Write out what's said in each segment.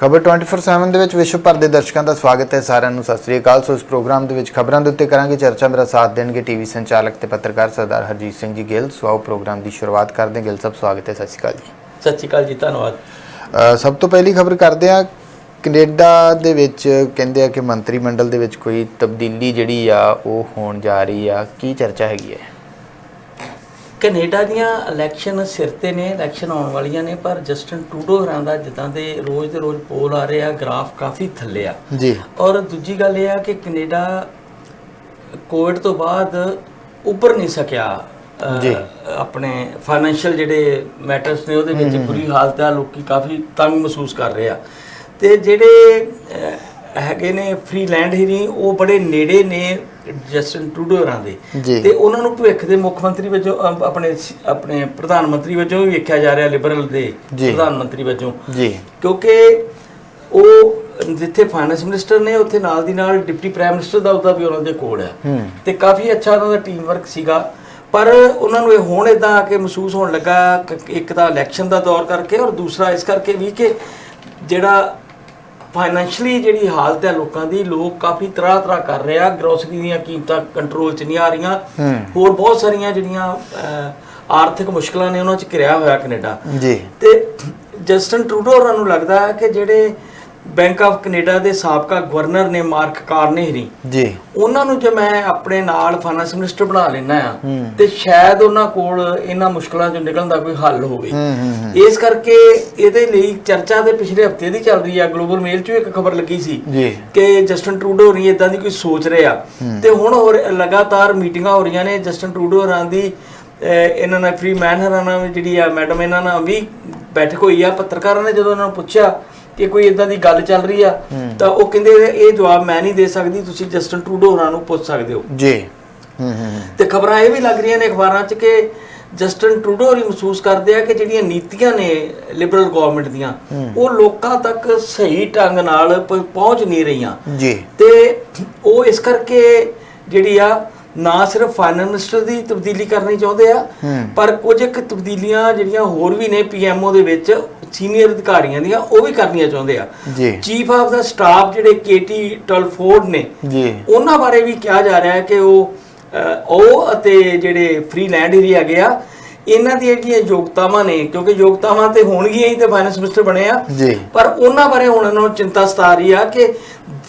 ਖਬਰ 24/7 ਦੇ ਵਿੱਚ ਵਿਸ਼ਵ ਭਰ ਦੇ ਦਰਸ਼ਕਾਂ ਦਾ ਸਵਾਗਤ ਹੈ। ਸਾਰਿਆਂ ਨੂੰ ਸਤਿ ਸ੍ਰੀ ਅਕਾਲ। ਸੋ ਇਸ ਪ੍ਰੋਗਰਾਮ ਦੇ ਵਿੱਚ ਖਬਰਾਂ ਦੇ ਉੱਤੇ ਕਰਾਂਗੇ ਚਰਚਾ। ਮੇਰਾ ਸਾਥ ਦੇਣਗੇ ਟੀਵੀ ਸੰਚਾਲਕ ਤੇ ਪੱਤਰਕਾਰ ਸਰਦਾਰ ਹਰਜੀਤ ਸਿੰਘ ਜੀ ਗਿੱਲ। ਸੋ ਆਓ ਪ੍ਰੋਗਰਾਮ ਦੀ ਸ਼ੁਰੂਆਤ ਕਰਦੇ ਹਾਂ। ਗਿੱਲ ਸਾਹਿਬ ਸਵਾਗਤ ਹੈ। ਸਤਿ ਸ਼੍ਰੀ ਅਕਾਲ ਜੀ। ਸਤਿ ਸ਼੍ਰੀ ਅਕਾਲ ਜੀ ਧੰਨਵਾਦ। ਸਭ ਤੋਂ ਪਹਿਲੀ ਖਬਰ ਕਰਦੇ ਆ ਕੈਨੇਡਾ ਦੇ ਵਿੱਚ ਕਹਿੰਦੇ ਆ ਕਿ ਮੰਤਰੀ ਮੰਡਲ ਦੇ ਵਿੱਚ ਕੋਈ ਤਬਦੀਲੀ ਜਿਹੜੀ ਆ ਉਹ ਹੋਣ ਜਾ ਰਹੀ ਆ। ਕੀ ਚਰਚਾ ਹੈਗੀ ਹੈ? ਕੈਨੇਡਾ ਦੀਆਂ ਇਲੈਕਸ਼ਨ ਸਿਰ ਤੇ ਨੇ ਇਲੈਕਸ਼ਨ ਆਉਣ ਵਾਲੀਆਂ ਨੇ ਪਰ ਜਸਟਨ ਟਰੂਡੋ ਹਰਾਂ ਦਾ ਜਿੱਦਾਂ ਦੇ ਰੋਜ਼ ਦੇ ਰੋਜ਼ ਪੋਲ ਆ ਰਹੇ ਆ ਗ੍ਰਾਫ ਕਾਫੀ ਥੱਲੇ ਆ। ਜੀ। ਔਰ ਦੂਜੀ ਗੱਲ ਇਹ ਆ ਕਿ ਕੈਨੇਡਾ ਕੋਵਿਡ ਤੋਂ ਬਾਅਦ ਉੱਪਰ ਨਹੀਂ ਸਕਿਆ ਜੀ। ਆਪਣੇ ਫਾਈਨੈਂਸ਼ੀਅਲ ਜਿਹੜੇ ਮੈਟਰਸ ਨੇ ਉਹਦੇ ਵਿੱਚ ਬੁਰੀ ਹਾਲਤ ਆ ਲੋਕੀ ਕਾਫੀ ਤੰਗ ਮਹਿਸੂਸ ਕਰ ਰਹੇ ਆ। ਤੇ ਜਿਹੜੇ ਹੈਗੇ ਨੇ ਫ੍ਰੀ ਲੈਂਡ ਹੀਰਿੰਗ ਉਹ ਬੜੇ ਨੇੜੇ ਨੇ ਜਸਟਨ ਟਰੂਡੋ ਹਰਾਂ ਦੇ। ਜੀ। ਤੇ ਉਹਨਾਂ ਨੂੰ ਭਵਿੱਖ ਦੇ ਮੁੱਖ ਮੰਤਰੀ ਵਜੋਂ ਅਮ, ਆਪਣੇ ਸ- ਆਪਣੇ ਪ੍ਰਧਾਨ ਮੰਤਰੀ ਵਜੋਂ ਵੀ ਵੇਖਿਆ ਜਾ ਰਿਹਾ ਲਿਬਰਲ ਦੇ ਜੀ। ਪ੍ਰਧਾਨ ਮੰਤਰੀ ਵਜੋਂ। ਜੀ। ਕਿਉਂਕਿ ਉਹ ਜਿੱਥੇ ਫਾਈਨੈਂਸ ਮਿਨਿਸਟਰ ਨੇ ਉੱਥੇ ਨਾਲ ਦੀ ਨਾਲ ਡਿਪਟੀ ਪ੍ਰਾਈਮ ਮਿਨਿਸਟਰ ਦਾ ਉਹਦਾ ਵੀ ਉਹਨਾਂ ਦੇ ਕੋਲ ਹੈ। ਹੂੰ। ਤੇ ਕਾਫੀ ਅੱਛਾ ਉਹਨਾਂ ਦਾ ਟੀਮ ਵਰਕ ਸੀਗਾ। ਪਰ ਉਹਨਾਂ ਨੂੰ ਇਹ ਹੁਣ ਇਦਾਂ ਆ ਕੇ ਮਹਿਸੂਸ ਹੋਣ ਲੱਗਾ ਕਿ ਇੱਕ ਤਾਂ ਇਲੈਕਸ਼ਨ ਦਾ ਦੌਰ ਕਰਕੇ ਔਰ ਦੂਸਰਾ ਇਸ ਕਰਕੇ ਵੀ ਕਿ ਜਿਹੜਾ ਫਾਈਨੈਂਸ਼ਲੀ ਜਿਹੜੀ ਹਾਲਤ ਹੈ ਲੋਕਾਂ ਦੀ ਲੋਕ ਕਾਫੀ ਤਰ੍ਹਾਂ ਤਰ੍ਹਾਂ ਕਰ ਰਹੇ ਆ। ਗਰੋਸਰੀ ਦੀਆਂ ਕੀਮਤਾਂ ਕੰਟਰੋਲ 'ਚ ਨਹੀਂ ਆ ਰਹੀਆਂ। ਹੋਰ ਬਹੁਤ ਸਾਰੀਆਂ ਜਿਹੜੀਆਂ ਆਰਥਿਕ ਮੁਸ਼ਕਲਾਂ ਨੇ ਉਹਨਾਂ 'ਚ ਘਿਰਿਆ ਹੋਇਆ ਕੈਨੇਡਾ। ਜੀ। ਤੇ ਜਸਟਨ ਟਰੂਡੋ ਹੋਰਾਂ ਨੂੰ ਲੱਗਦਾ ਹੈ ਕਿ ਜਿਹੜੇ ਬੈਂਕ ਆਫ ਕੈਨੇਡਾ ਦੇ ਸਾਬਕਾ ਗਵਰਨਰ ਨੇ ਮਾਰਕ ਕਾਰਨੇਹਰੀ ਜੀ। ਉਹਨਾਂ ਨੂੰ ਜੇ ਮੈਂ ਆਪਣੇ ਨਾਲ ਫਾਈਨੈਂਸ ਮਿਨਿਸਟਰ ਬਣਾ ਲੈਣਾ ਆ। ਤੇ ਸ਼ਾਇਦ ਉਹਨਾਂ ਕੋਲ ਇਹਨਾਂ ਮੁਸ਼ਕਲਾਂ ਚੋਂ ਨਿਕਲਣ ਦਾ ਕੋਈ ਹੱਲ ਹੋਵੇ। ਇਸ ਕਰਕੇ ਇਹਦੇ ਲਈ ਚਰਚਾ ਤੇ ਪਿਛਲੇ ਹਫ਼ਤੇ ਦੀ ਚੱਲ ਰਹੀ ਆ। ਗਲੋਬਲ ਮੇਲ 'ਚ ਇੱਕ ਖਬਰ ਲੱਗੀ ਸੀ ਕਿ ਜਸਟਨ ਟਰੂਡੋ ਨਹੀਂ ਇਦਾਂ ਦੀ ਕੋਈ ਸੋਚ ਰਿਹਾ ਤੇ ਹੁਣ ਹੋਰ ਲਗਾਤਾਰ ਮੀਟਿੰਗਾਂ ਹੋ ਰਹੀਆਂ ਨੇ। ਜਸਟਨ ਟਰੂਡੋ ਹਰਾਂ ਦੀ ਇਹਨਾਂ ਨਾਲ ਫ੍ਰੀ ਮੈਨ ਹਰਾਂ ਨਾਲ ਵੀ ਜਿਹੜੀ ਆ ਮੈਡਮ ਇਹਨਾਂ ਨਾਲ ਵੀ ਬੈਠਕ ਹੋਈ ਆ। ਪੱਤਰਕਾਰਾਂ ਨੇ ਜਦੋਂ ਉਹਨਾਂ ਨੂੰ ਪੁੱਛਿਆ ਕਿ ਕੋਈ ਇਦਾਂ ਦੀ ਗੱਲ ਚੱਲ ਰਹੀ ਆ ਤਾਂ ਉਹ ਕਹਿੰਦੇ ਇਹ ਜਵਾਬ ਮੈਂ ਨਹੀਂ ਦੇ ਸਕਦੀ ਤੁਸੀਂ ਜਸਟਨ ਟਰੂਡੋ ਹਰਾਂ ਨੂੰ ਪੁੱਛ ਸਕਦੇ ਹੋ। ਜੀ। ਹੂੰ ਹੂੰ ਹੂੰ। ਤੇ ਖਬਰਾਂ ਇਹ ਵੀ ਲੱਗ ਰਹੀਆਂ ਨੇ ਅਖਬਾਰਾਂ 'ਚ ਕਿ ਜਸਟਨ ਟਰੂਡੋ ਹੀ ਮਹਿਸੂਸ ਕਰਦੇ ਆ ਕਿ ਜਿਹੜੀਆਂ ਨੀਤੀਆਂ ਨੇ ਲਿਬਰਲ ਗਵਰਨਮੈਂਟ ਦੀਆਂ ਉਹ ਲੋਕਾਂ ਤੱਕ ਸਹੀ ਢੰਗ ਨਾਲ ਪਹੁੰਚ ਨਹੀਂ ਰਹੀਆਂ। ਜੀ। ਤੇ ਉਹ ਇਸ ਕਰਕੇ ਜਿਹੜੀ ਆ ਨਾ ਸਿਰਫ ਫਾਈਨੈਂਸ ਮਿਨਿਸਟਰ ਦੀ ਤਬਦੀਲੀ ਕਰਨੀ ਚਾਹੁੰਦੇ ਆ। ਪਰ ਕੁਝ ਇੱਕ ਤਬਦੀਲੀਆਂ ਜਿਹੜੀਆਂ ਹੋਰ ਵੀ ਨੇ ਪੀਐਮਓ ਦੇ ਵਿੱਚ ਸੀਨੀਅਰ ਅਧਿਕਾਰੀਆਂ ਦੀਆਂ ਉਹ ਵੀ ਕਰਨੀਆਂ ਚਾਹੁੰਦੇ ਆ। ਚੀਫ ਆਫ ਦਾ ਸਟਾਫ ਜਿਹੜੇ ਕੇਟੀ ਟਲਫੋਰਡ ਨੇ ਜੀ। ਉਹਨਾਂ ਬਾਰੇ ਵੀ ਕਿਹਾ ਜਾ ਰਿਹਾ ਹੈ ਕਿ ਉਹ ਉਹ ਅਤੇ ਜਿਹੜੇ ਫ੍ਰੀ ਲੈਂਡ ਏਰੀਆ ਹੈਗੇ ਆ ਇਹਨਾਂ ਦੀਆਂ ਜਿਹੜੀਆਂ ਯੋਗਤਾਵਾਂ ਨੇ ਕਿਉਂਕਿ ਯੋਗਤਾਵਾਂ ਤੇ ਹੋਣਗੀਆਂ ਹੀ ਤੇ ਫਾਈਨੈਂਸ ਮਿਨਿਸਟਰ ਬਣੇ ਆ ਜੀ। ਪਰ ਉਹਨਾਂ ਬਾਰੇ ਹੁਣ ਨੂੰ ਚਿੰਤਾ ਸਤਾ ਰਹੀ ਆ ਕਿ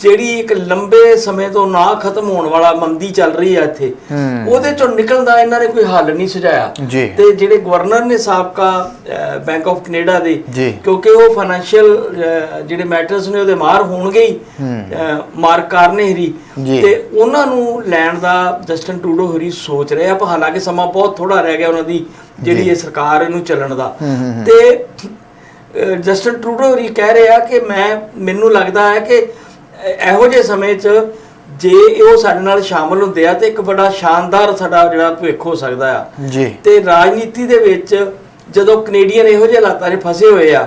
ਜਿਹੜੀ ਇੱਕ ਲੰਬੇ ਸਮੇਂ ਤੋਂ ਨਾ ਖਤਮ ਹੋਣ ਵਾਲਾ ਮੰਦੀ ਚੱਲ ਰਹੀ ਆ ਇੱਥੇ ਹੂੰ। ਉਹਦੇ ਚੋਂ ਨਿਕਲਣ ਦਾ ਇਹਨਾਂ ਨੇ ਕੋਈ ਹੱਲ ਨਹੀਂ ਸੁਝਾਇਆ। ਤੇ ਜਿਹੜੇ ਗਵਰਨਰ ਨੇ ਸਾਬਕਾ ਬੈਂਕ ਆਫ ਕੈਨੇਡਾ ਦੇ ਕਿਉਂਕਿ ਉਹ ਫਾਈਨੈਂਸ਼ੀਅਲ ਜਿਹੜੇ ਮੈਟਰਸ ਨੇ ਉਹਦੇ ਮਾਰ ਹੋਣਗੇ ਹੀ ਅਹ, ਮਾਰਕ ਕਾਰਨੇਹਰੀ ਜੀ। ਤੇ ਉਹਨਾਂ ਨੂੰ ਲੈਣ ਦਾ ਜਸਟਨ ਟਰੂਡੋ ਹਰੀ ਸੋਚ ਰਿਹਾ ਪਰ ਹਾਲਾਂਕਿ ਸਮਾਂ ਬਹੁਤ ਥੋੜਾ ਰਹਿ ਗਿਆ ਉਹਨਾਂ ਦੀ ਜਿਹੜੀ ਇਹ ਸਰਕਾਰ ਇਹਨੂੰ ਚੱਲਣ ਦਾ। ਤੇ ਜਸਟਨ ਟਰੂਡੋ ਹਰੀ ਕਹਿ ਰਿਹਾ ਕਿ ਮੈਂ ਮੈਨੂੰ ਲੱਗਦਾ ਹੈ ਕਿ ਇਹੋ ਜਿਹੇ ਸਮੇਂ 'ਚ ਜੇ ਉਹ ਸਾਡੇ ਨਾਲ ਸ਼ਾਮਲ ਹੁੰਦੇ ਆ ਤੇ ਇੱਕ ਬੜਾ ਸ਼ਾਨਦਾਰ ਸਾਡਾ ਜਿਹੜਾ ਭਵਿੱਖ ਹੋ ਸਕਦਾ ਆ। ਜੀ। ਤੇ ਰਾਜਨੀਤੀ ਦੇ ਵਿੱਚ ਜਦੋਂ ਕੈਨੇਡੀਅਨ ਇਹੋ ਜਿਹੇ ਹਾਲਾਤਾਂ 'ਚ ਫਸੇ ਹੋਏ ਆ।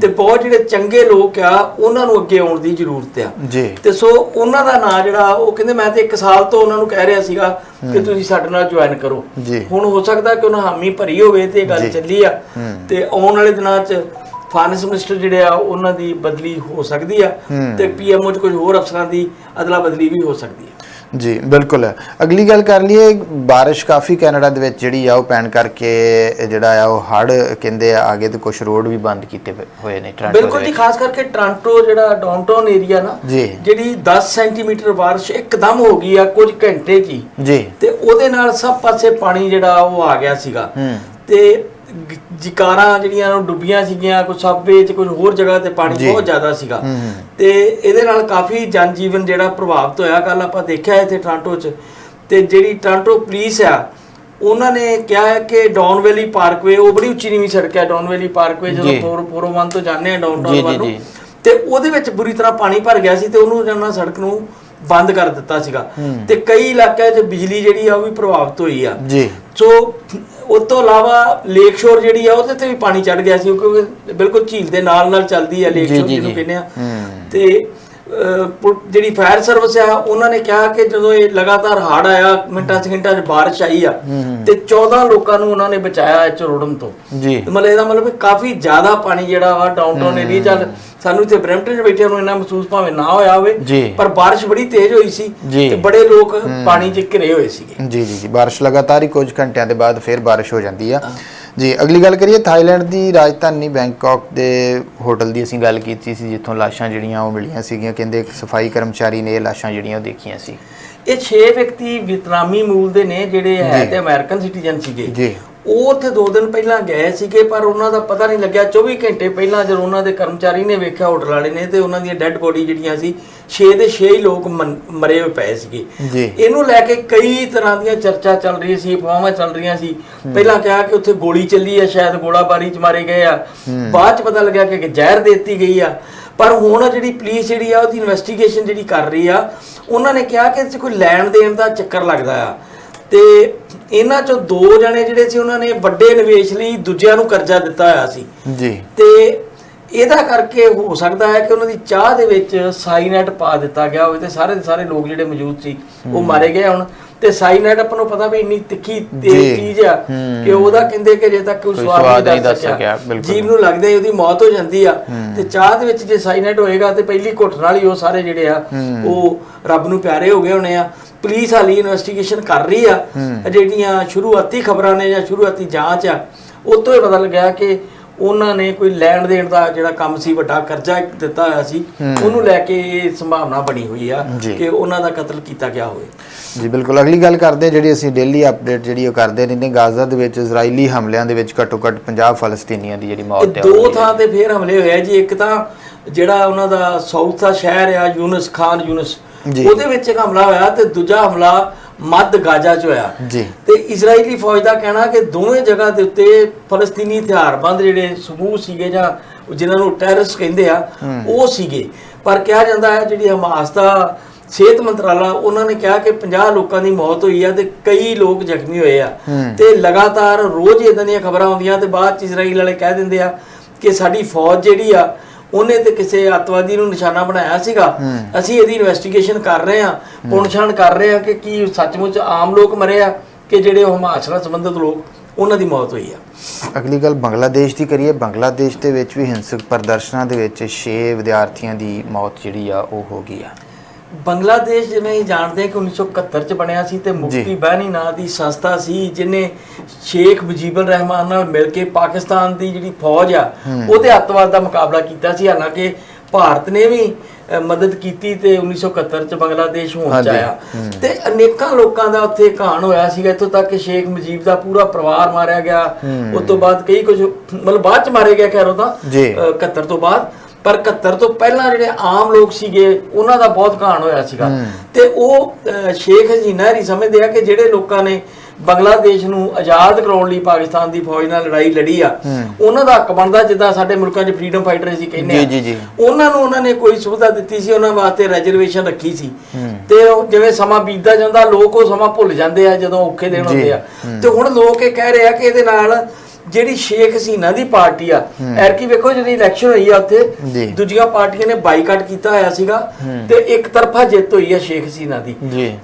ਤੇ ਬਹੁਤ ਜਿਹੜੇ ਚੰਗੇ ਲੋਕ ਆ ਉਹਨਾਂ ਨੂੰ ਅੱਗੇ ਆਉਣ ਦੀ ਜ਼ਰੂਰਤ ਆ। ਜੀ। ਤੇ ਸੋ ਉਹਨਾਂ ਦਾ ਨਾਂ ਜਿਹੜਾ ਉਹ ਕਹਿੰਦੇ ਮੈਂ ਤੇ ਇੱਕ ਸਾਲ ਤੋਂ ਉਹਨਾਂ ਨੂੰ ਕਹਿ ਰਿਹਾ ਸੀਗਾ ਕਿ ਤੁਸੀਂ ਸਾਡੇ ਨਾਲ ਜੁਆਇਨ ਕਰੋ। ਹੁਣ ਹੋ ਸਕਦਾ ਕਿ ਉਹਨਾਂ ਹਾਮੀ ਭਰੀ ਹੋਵੇ ਤੇ ਇਹ ਗੱਲ ਚੱਲੀ ਆ। ਤੇ ਆਉਣ ਵਾਲੇ ਦਿਨਾਂ 'ਚ ਫਾਈਨੈਂਸ ਮਿਨਿਸਟਰ ਜਿਹੜੇ ਆ ਉਹਨਾਂ ਦੀ ਬਦਲੀ ਹੋ ਸਕਦੀ ਆ ਤੇ ਪੀਐਮਓ 'ਚ ਕੁਝ ਹੋਰ ਅਫਸਰਾਂ ਦੀ ਅਦਲਾ ਬਦਲੀ ਵੀ ਹੋ ਸਕਦੀ ਹੈ ਜੀ ਬਿਲਕੁਲ। ਅਗਲੀ ਗੱਲ ਕਰ ਲਈਏ ਬਾਰਿਸ਼ ਕਾਫੀ ਕੈਨੇਡਾ ਦੇ ਵਿੱਚ ਜਿਹੜੀ ਆ ਉਹ ਪੈਣ ਕਰਕੇ ਜਿਹੜਾ ਆ ਉਹ ਹੜ ਕਹਿੰਦੇ ਆ ਆਗੇ ਤੇ ਕੁਝ ਰੋਡ ਵੀ ਬੰਦ ਕੀਤੇ ਹੋਏ ਨੇ ਟੋਰਾਂਟੋ ਬਿਲਕੁਲ ਜੀ। ਖਾਸ ਕਰਕੇ ਟ੍ਰਾਂਟੋ ਜਿਹੜਾ ਡਾਊਨਟਾਊਨ ਏਰੀਆ ਨਾ ਜਿਹੜੀ 10 ਸੈਂਟੀਮੀਟਰ ਬਾਰਿਸ਼ ਇੱਕਦਮ ਹੋ ਗਈ ਆ ਕੁਝ ਘੰਟੇ 'ਚ ਹੀ। ਜੀ। ਤੇ ਉਹਦੇ ਨਾਲ ਸਭ ਪਾਸੇ ਪਾਣੀ ਜਿਹੜਾ ਉਹ ਆ ਗਿਆ ਸੀਗਾ। ਹੂੰ। ਤੇ ਗ- ਜਿਕਾਰਾਂ ਜਿਹੜੀਆਂ ਉਹ ਡੁੱਬੀਆਂ ਸੀਗੀਆਂ ਕੁਝ ਸਬਵੇ 'ਚ ਕੁਝ ਹੋਰ ਜਗ੍ਹਾ ਤੇ ਪਾਣੀ ਜੀ। ਬਹੁਤ ਜ਼ਿਆਦਾ ਸੀਗਾ ਹੂੰ, ਹੂੰ। ਤੇ ਇਹਦੇ ਨਾਲ ਕਾਫੀ ਜਨ ਜੀਵਨ ਜਿਹੜਾ ਪ੍ਰਭਾਵਿਤ ਹੋਇਆ ਕੱਲ ਆਪਾਂ ਦੇਖਿਆ ਇੱਥੇ ਟ੍ਰਾਂਟੋ 'ਚ ਤੇ ਜਿਹੜੀ ਟ੍ਰਾਂਟੋ ਪੁਲਿਸ ਆ ਉਹਨਾਂ ਨੇ ਕਿਹਾ ਹੈ ਕਿ ਡਾਊਨ ਵੈਲੀ ਪਾਰਕਵੇ ਉਹ ਬੜੀ ਉੱਚੀ ਨੀਵੀਂ ਸੜਕ ਹੈ ਡਾਊਨ ਵੈਲੀ ਪਾਰਕਵੇ ਜਦੋਂ ਜੀ। ਫੋਰ ਫੋਰੋਵਨ ਤੋਂ ਜਾਂਦੇ ਆ ਜੀ, ਡਾਊਨਟਾਊਨ ਜੀ, ਵੱਲ ਨੂੰ ਜੀ। ਤੇ ਉਹਦੇ ਵਿੱਚ ਬੁਰੀ ਤਰ੍ਹਾਂ ਪਾਣੀ ਭਰ ਗਿਆ ਸੀ ਤੇ ਉਹਨੂੰ ਜਨਾ ਸੜਕ ਨੂੰ ਬੰਦ ਕਰ ਦਿੱਤਾ ਸੀਗਾ ਤੇ ਕਈ ਇਲਾਕਿਆਂ 'ਚ ਬਿਜਲੀ ਜਿਹੜੀ ਆ ਉਹ ਵੀ ਪ੍ਰਭਾਵਿਤ ਹੋਈ ਆ ਜੀ ਸੋ ਉਸ ਤੋਂ ਇਲਾਵਾ ਲੇਕ ਸ਼ੋਰ ਜਿਹੜੀ ਆ ਉਹਦੇ ਤੇ ਵੀ ਪਾਣੀ ਚੜ ਗਿਆ ਸੀ ਕਿਉਂਕਿ ਬਿਲਕੁਲ ਝੀਲ ਦੇ ਨਾਲ ਨਾਲ ਚੱਲਦੀ ਆ ਲੇਕ ਸ਼ੋਰ ਜਿਹਨੂੰ। ਕਹਿੰਦੇ ਆ ਹੂੰ। ਤੇ ਜਿਹੜੀ ਫਾਇਰ ਸਰਵਿਸ ਆ ਉਹਨਾਂ ਨੇ ਕਿਹਾ ਕਿ ਜਦੋਂ ਇਹ ਲਗਾਤਾਰ ਹੜ੍ਹ ਆਇਆ ਮਿੰਟਾਂ ਸਕਿੰਟਾਂ 'ਚ ਬਾਰਿਸ਼ ਆਈ ਆ ਤੇ 14 ਲੋਕਾਂ ਨੂੰ ਉਹਨਾਂ ਨੇ ਬਚਾਇਆ ਇਹ 'ਚ ਰੁੜਨ ਤੋਂ। ਜੀ। ਤੇ ਮਤਲਬ ਇਹਦਾ ਮਤਲਬ ਕਾਫੀ ਜ਼ਿਆਦਾ ਪਾਣੀ ਜਿਹੜਾ ਵਾ ਡਾਊਨਟਾਊਨ ਏਰੀਆ ਚੱਲ ਸਾਨੂੰ ਇੱਥੇ ਬ੍ਰੈਂਪਟਨ 'ਚ ਬੈਠਿਆਂ ਨੂੰ ਇੰਨਾ ਮਹਿਸੂਸ ਭਾਵੇਂ ਨਾ ਹੋਇਆ ਹੋਵੇ। ਪਰ ਬਾਰਿਸ਼ ਬੜੀ ਤੇਜ਼ ਹੋਈ ਸੀ। ਤੇ ਬੜੇ ਲੋਕ ਪਾਣੀ 'ਚ ਘਿਰੇ ਹੋਏ ਸੀਗੇ। ਜੀ ਜੀ ਜੀ। ਬਾਰਿਸ਼ ਲਗਾਤਾਰ ਹੀ ਕੁਝ ਘੰਟਿਆਂ ਦੇ ਬਾਅਦ ਫਿਰ ਬਾਰਿਸ਼ ਹੋ ਜਾਂਦੀ ਆ। ਜੀ ਅਗਲੀ ਗੱਲ ਕਰੀਏ ਥਾਈਲੈਂਡ ਦੀ ਰਾਜਧਾਨੀ ਬੈਂਕਾਕ ਦੇ ਹੋਟਲ ਦੀ ਅਸੀਂ ਗੱਲ ਕੀਤੀ ਸੀ ਜਿੱਥੋਂ ਲਾਸ਼ਾਂ ਜਿਹੜੀਆਂ ਉਹ ਮਿਲੀਆਂ ਸੀਗੀਆਂ। ਕਹਿੰਦੇ ਇੱਕ ਸਫ਼ਾਈ ਕਰਮਚਾਰੀ ਨੇ ਇਹ ਲਾਸ਼ਾਂ ਜਿਹੜੀਆਂ ਉਹ ਦੇਖੀਆਂ ਸੀ। ਇਹ 6 ਵਿਅਕਤੀ ਵਿਤਨਾਮੀ ਮੂਲ ਦੇ ਨੇ ਜਿਹੜੇ ਹੈ ਤੇ ਅਮਰੀਕਨ ਸਿਟੀਜ਼ਨ ਸੀਗੇ। ਜੀ। ਉਹ ਉੱਥੇ 2 ਦਿਨ ਪਹਿਲਾਂ ਗਏ ਸੀਗੇ ਪਰ ਉਹਨਾਂ ਦਾ ਪਤਾ ਨਹੀਂ ਲੱਗਿਆ। 24 ਘੰਟੇ ਪਹਿਲਾਂ ਜਦੋਂ ਉਹਨਾਂ ਦੇ ਕਰਮਚਾਰੀ ਨੇ ਵੇਖਿਆ ਹੋਟਲ ਵਾਲੇ ਨੇ ਤੇ ਉਹਨਾਂ ਦੀਆਂ ਡੈੱਡ ਬੋਡੀ ਜਿਹੜੀਆਂ ਸੀ 6 ਦੇ 6 ਹੀ ਲੋਕ ਮਰੇ ਹੋਏ ਪਏ ਸੀਗੇ। ਇਹਨੂੰ ਲੈ ਕੇ ਕਈ ਤਰ੍ਹਾਂ ਦੀਆਂ ਚਰਚਾ ਚੱਲ ਰਹੀ ਸੀ ਅਫਵਾਹਾਂ ਚੱਲ ਰਹੀਆਂ ਸੀ। ਪਹਿਲਾਂ ਕਿਹਾ ਕਿ ਉੱਥੇ ਗੋਲੀ ਚੱਲੀ ਹੈ ਸ਼ਾਇਦ ਗੋਲਾਬਾਰੀ ਚ ਮਾਰੇ ਗਏ ਆ। ਬਾਅਦ ਚ ਪਤਾ ਲੱਗਿਆ ਕਿ ਜ਼ਹਿਰ ਦੇ ਦਿੱਤੀ ਗਈ ਆ। ਪਰ ਹੁਣ ਜਿਹੜੀ ਪੁਲਿਸ ਜਿਹੜੀ ਆ ਉਹਦੀ ਇਨਵੈਸਟੀਗੇਸ਼ਨ ਜਿਹੜੀ ਕਰ ਰਹੀ ਆ ਉਹਨਾਂ ਨੇ ਕਿਹਾ ਕਿ ਇਹ 'ਚ ਕੋਈ ਲੈਣ ਦੇਣ ਦਾ ਚੱਕਰ ਲੱਗਦਾ ਆ। ਤੇ ਇਹਨਾਂ ਚੋਂ ਦੋ ਜਣੇ ਜਿਹੜੇ ਸੀ ਉਹਨਾਂ ਨੇ ਵੱਡੇ ਨਿਵੇਸ਼ ਲਈ ਦੂਜਿਆਂ ਨੂੰ ਕਰਜ਼ਾ ਦਿੱਤਾ ਹੋਇਆ ਸੀ। ਜੀ। ਤੇ ਇਹਦਾ ਕਰਕੇ ਹੋ ਸਕਦਾ ਹੈ ਕਿ ਉਹਨਾਂ ਦੀ ਚਾਹ ਦੇ ਵਿੱਚ ਸਾਈਨਾਈਡ ਪਾ ਦਿੱਤਾ ਗਿਆ ਹੋਵੇ ਤੇ ਸਾਰੇ ਦੇ ਸਾਰੇ ਲੋਕ ਜਿਹੜੇ ਮੌਜੂਦ ਸੀ ਉਹ ਮਾਰੇ ਗਏ ਹੁਣ। ਤੇ ਸਾਈਨਾਈਡ ਆਪਾਂ ਨੂੰ ਪਤਾ ਵੀ ਇੰਨੀ ਤਿੱਖੀ। ਤੇਜ਼ ਚੀਜ਼ ਆ ਕਿ ਉਹਦਾ ਕਹਿੰਦੇ ਕਿ ਜੇ ਤੱਕ ਕੋਈ ਸਵਾਦ ਨਹੀਂ ਦੱਸ ਸਕਿਆ। ਜੀਵ ਨੂੰ ਲੱਗਦਾ ਹੀ ਉਹਦੀ ਮੌਤ ਹੋ ਜਾਂਦੀ ਆ। ਤੇ ਚਾਹ ਦੇ ਵਿੱਚ ਜੇ ਸਾਈਨਾਈਡ ਹੋਏਗਾ ਤੇ ਪਹਿਲੀ ਘੁੱਟ ਨਾਲ ਹੀ ਉਹ ਸਾਰੇ ਜਿਹੜੇ ਆ ਉਹ ਰੱਬ ਨੂੰ ਪਿਆਰੇ ਹੋ ਗਏ ਹੋਣੇ ਆ। ਪੁਲਿਸ ਹਾਲੀ ਇਨਵੈਸਟੀਗੇਸ਼ਨ ਕਰ ਰਹੀ ਆ। ਜਿਹੜੀਆਂ ਸ਼ੁਰੂਆਤੀ ਖਬਰਾਂ ਨੇ ਜਾਂ ਸ਼ੁਰੂਆਤੀ ਜਾਂਚ ਆ ਉਹ ਤੋਂ ਇਹ ਪਤਾ ਲੱਗਿਆ ਕਿ ਉਹਨਾਂ ਨੇ ਕੋਈ ਲੈਣ ਦੇਣ ਦਾ ਜਿਹੜਾ ਕੰਮ ਸੀ ਵੱਡਾ ਕਰਜ਼ਾ ਦਿੱਤਾ ਹੋਇਆ ਸੀ ਉਹਨੂੰ ਲੈ ਕੇ ਇਹ ਸੰਭਾਵਨਾ ਬਣੀ ਹੋਈ ਆ। ਕਿ ਉਹਨਾਂ ਦਾ ਕਤਲ ਕੀਤਾ ਗਿਆ ਹੋਵੇ। ਜੀ ਬਿਲਕੁਲ। ਅਗਲੀ ਗੱਲ ਕਰਦੇ ਜਿਹੜੀ ਅਸੀਂ ਡੇਲੀ ਅਪਡੇਟ ਜਿਹੜੀ ਉਹ ਕਰਦੇ ਰਹਿੰਦੇ ਗਾਜ਼ਾ ਦੇ ਵਿੱਚ ਇਜ਼ਰਾਈਲੀ ਹਮਲਿਆਂ ਦੇ ਵਿੱਚ ਘੱਟੋ ਘੱਟ 50 ਫਲਸਤੀਨੀਆਂ ਦੀ ਜਿਹੜੀ ਮੌਤ ਹੈ ਦੋ ਥਾਂ ਤੇ ਫੇਰ ਹਮਲੇ ਹੋਏ ਆ ਜੀ। ਇੱਕ ਤਾਂ ਜਿਹੜਾ ਉਹਨਾਂ ਦਾ ਸਾਊਥ ਦਾ ਸ਼ਹਿਰ ਆ ਯੂਨਸ ਖਾਨ ਯੂਨਸ। ਉਹਦੇ ਵਿੱਚ ਇੱਕ ਹਮਲਾ ਹੋਇਆ ਤੇ ਦੂਜਾ ਹਮਲਾ ਮੱਧ ਗਾਜ਼ਾ 'ਚ ਹੋਇਆ। ਜੀ। ਤੇ ਇਜ਼ਰਾਈਲੀ ਫੌਜ ਦਾ ਕਹਿਣਾ ਕਿ ਦੋਵੇਂ ਜਗ੍ਹਾ ਦੇ ਉੱਤੇ ਫਲਸਤੀਨੀ ਹਥਿਆਰਬੰਦ ਜਿਹੜੇ ਸਮੂਹ ਸੀਗੇ ਜਾਂ ਜਿਨ੍ਹਾਂ ਨੂੰ ਟੈਰਰਿਸਟ ਕਹਿੰਦੇ ਆ ਉਹ ਸੀਗੇ। ਪਰ ਕਿਹਾ ਜਾਂਦਾ ਹੈ ਜਿਹੜੀ ਹਮਾਸ ਦਾ ਸਿਹਤ ਮੰਤਰਾਲਾ ਉਹਨਾਂ ਨੇ ਕਿਹਾ ਕਿ 50 ਲੋਕਾਂ ਦੀ ਮੌਤ ਹੋਈ ਆ ਤੇ ਕਈ ਲੋਕ ਜ਼ਖਮੀ ਹੋਏ ਆ। ਤੇ ਲਗਾਤਾਰ ਰੋਜ਼ ਇਦਾਂ ਦੀਆਂ ਖਬਰਾਂ ਆਉਂਦੀਆਂ ਤੇ ਬਾਅਦ ਚ ਇਜ਼ਰਾਈਲ ਵਾਲੇ ਕਹਿ ਦਿੰਦੇ ਆ ਕਿ ਸਾਡੀ ਫੌਜ ਜਿਹੜੀ ਆ ਉਹਨੇ ਤੇ ਕਿਸੇ ਅੱਤਵਾਦੀ ਨੂੰ ਨਿਸ਼ਾਨਾ ਬਣਾਇਆ ਸੀਗਾ। ਅਸੀਂ ਇਹਦੀ ਇਨਵੈਸਟੀਗੇਸ਼ਨ ਕਰ ਰਹੇ ਹਾਂ ਪੁਣਛਾਣ ਕਰ ਰਹੇ ਹਾਂ ਕਿ ਕੀ ਸੱਚਮੁੱਚ ਆਮ ਲੋਕ ਮਰੇ ਆ ਕਿ ਜਿਹੜੇ ਉਹ ਹਮਾਸ ਨਾਲ ਸੰਬੰਧਿਤ ਲੋਕ ਉਹਨਾਂ ਦੀ ਮੌਤ ਹੋਈ ਆ। ਅਗਲੀ ਗੱਲ ਬੰਗਲਾਦੇਸ਼ ਦੀ ਕਰੀਏ। ਬੰਗਲਾਦੇਸ਼ ਦੇ ਵਿੱਚ ਵੀ ਹਿੰਸਕ ਪ੍ਰਦਰਸ਼ਨਾਂ ਦੇ ਵਿੱਚ 6 ਵਿਦਿਆਰਥੀਆਂ ਦੀ ਮੌਤ ਜਿਹੜੀ ਆ ਉਹ ਹੋ ਗਈ ਆ। ਬੰਗਲਾਦੇਸ਼ ਜਿਵੇਂ ਹੀ ਜਾਣਦੇ ਕਿ 1971 ਚ ਬਣਿਆ ਸੀ ਤੇ ਮੁਫਤੀ ਬਹਿਨੀ ਨਾਂ ਦੀ ਸੰਸਥਾ ਸੀ ਜਿਨੇ ਸ਼ੇਖ ਮੁਜੀਬੁਰ ਰਹਿਮਾਨ ਨਾਲ ਮਿਲ ਕੇ ਪਾਕਿਸਤਾਨ ਦੀ ਜਿਹੜੀ ਫੌਜ ਆ ਉਹਦੇ ਅੱਤਵਾਦ ਦਾ ਮੁਕਾਬਲਾ ਕੀਤਾ ਸੀ ਹਾਲਾਂਕਿ ਭਾਰਤ ਨੇ ਵੀ ਮਦਦ ਕੀਤੀ ਤੇ 1971 ਚ ਬੰਗਲਾਦੇਸ਼ ਹੋਂਦ ਚ। ਆਇਆ। ਤੇ ਅਨੇਕਾਂ ਲੋਕਾਂ ਦਾ ਉੱਥੇ ਘਾਣ ਹੋਇਆ ਸੀਗਾ ਇੱਥੋਂ ਤੱਕ ਕਿ ਸ਼ੇਖ ਮੁਜੀਬ ਦਾ ਪੂਰਾ ਪਰਿਵਾਰ ਮਾਰਿਆ ਗਿਆ। ਉਸ ਤੋਂ ਬਾਅਦ ਕਈ ਕੁਝ ਮਤਲਬ ਬਾਅਦ ਚ ਮਾਰੇ ਗਏ ਖੈਰ ਉਹ ਤਾਂ ਜੀ। ਅ, 71 ਤੋਂ ਬਾਅਦ। ਪਰ 71 ਤੋਂ ਪਹਿਲਾਂ ਜਿਹੜੇ ਆਮ ਲੋਕ ਸੀਗੇ ਉਹਨਾਂ ਦਾ ਬਹੁਤ ਘਾਣ ਹੋਇਆ ਸੀਗਾ। ਤੇ ਉਹ ਸ਼ੇਖ ਹਸੀਨਾ ਹਰੀ ਸਮਝਦੇ ਆ ਕਿ ਜਿਹੜੇ ਲੋਕਾਂ ਨੇ ਬੰਗਲਾਦੇਸ਼ ਨੂੰ ਆਜ਼ਾਦ ਕਰਾਉਣ ਲਈ ਪਾਕਿਸਤਾਨ ਦੀ ਫੌਜ ਨਾਲ ਲੜਾਈ ਲੜੀ ਆ ਉਹਨਾਂ ਦਾ ਹੱਕ ਬਣਦਾ ਜਿੱਦਾਂ ਸਾਡੇ ਮੁਲਕਾਂ 'ਚ ਫਰੀडम ਫਾਈਟਰ ਅਸੀਂ ਕਹਿੰਦੇ ਆ। ਉਹਨਾਂ ਨੂੰ ਉਹਨਾਂ ਨੇ ਕੋਈ ਸੁਵਿਧਾ ਦਿੱਤੀ ਸੀ ਉਹਨਾਂ ਵਾਸਤੇ ਰਿਜ਼ਰਵੇਸ਼ਨ ਰੱਖੀ ਸੀ। ਤੇ ਉਹ ਜਿਵੇਂ ਸਮਾਂ ਬੀਤਦਾ ਜਾਂਦਾ ਲੋਕ ਉਹ ਸਮਾਂ ਭੁੱਲ ਜਾਂਦੇ ਆ ਜਦੋਂ ਔਖੇ ਦਿਨ। ਹੁੰਦੇ ਆ। ਤੇ ਹੁਣ ਲੋਕ ਇਹ ਕਹਿ ਰਹੇ ਆ ਕਿ ਇਹਦੇ ਨਾਲ ਜਿਹੜੀ ਸ਼ੇਖ ਹਸੀਨਾ ਦੀ ਪਾਰਟੀ ਆ ਐਰਕੀ ਵੇਖੋ ਜਿਹੜੀ ਇਲੈਕਸ਼ਨ ਹੋਈ ਆ। ਉੱਥੇ ਦੂਜੀਆਂ ਪਾਰਟੀਆਂ ਨੇ ਬਾਈਕਾਟ ਕੀਤਾ ਹੋਇਆ ਸੀਗਾ ਤੇ ਇੱਕ ਤਰਫਾ ਜਿੱਤ ਹੋਈ ਹੈ ਸ਼ੇਖ ਹਸੀਨਾ ਦੀ।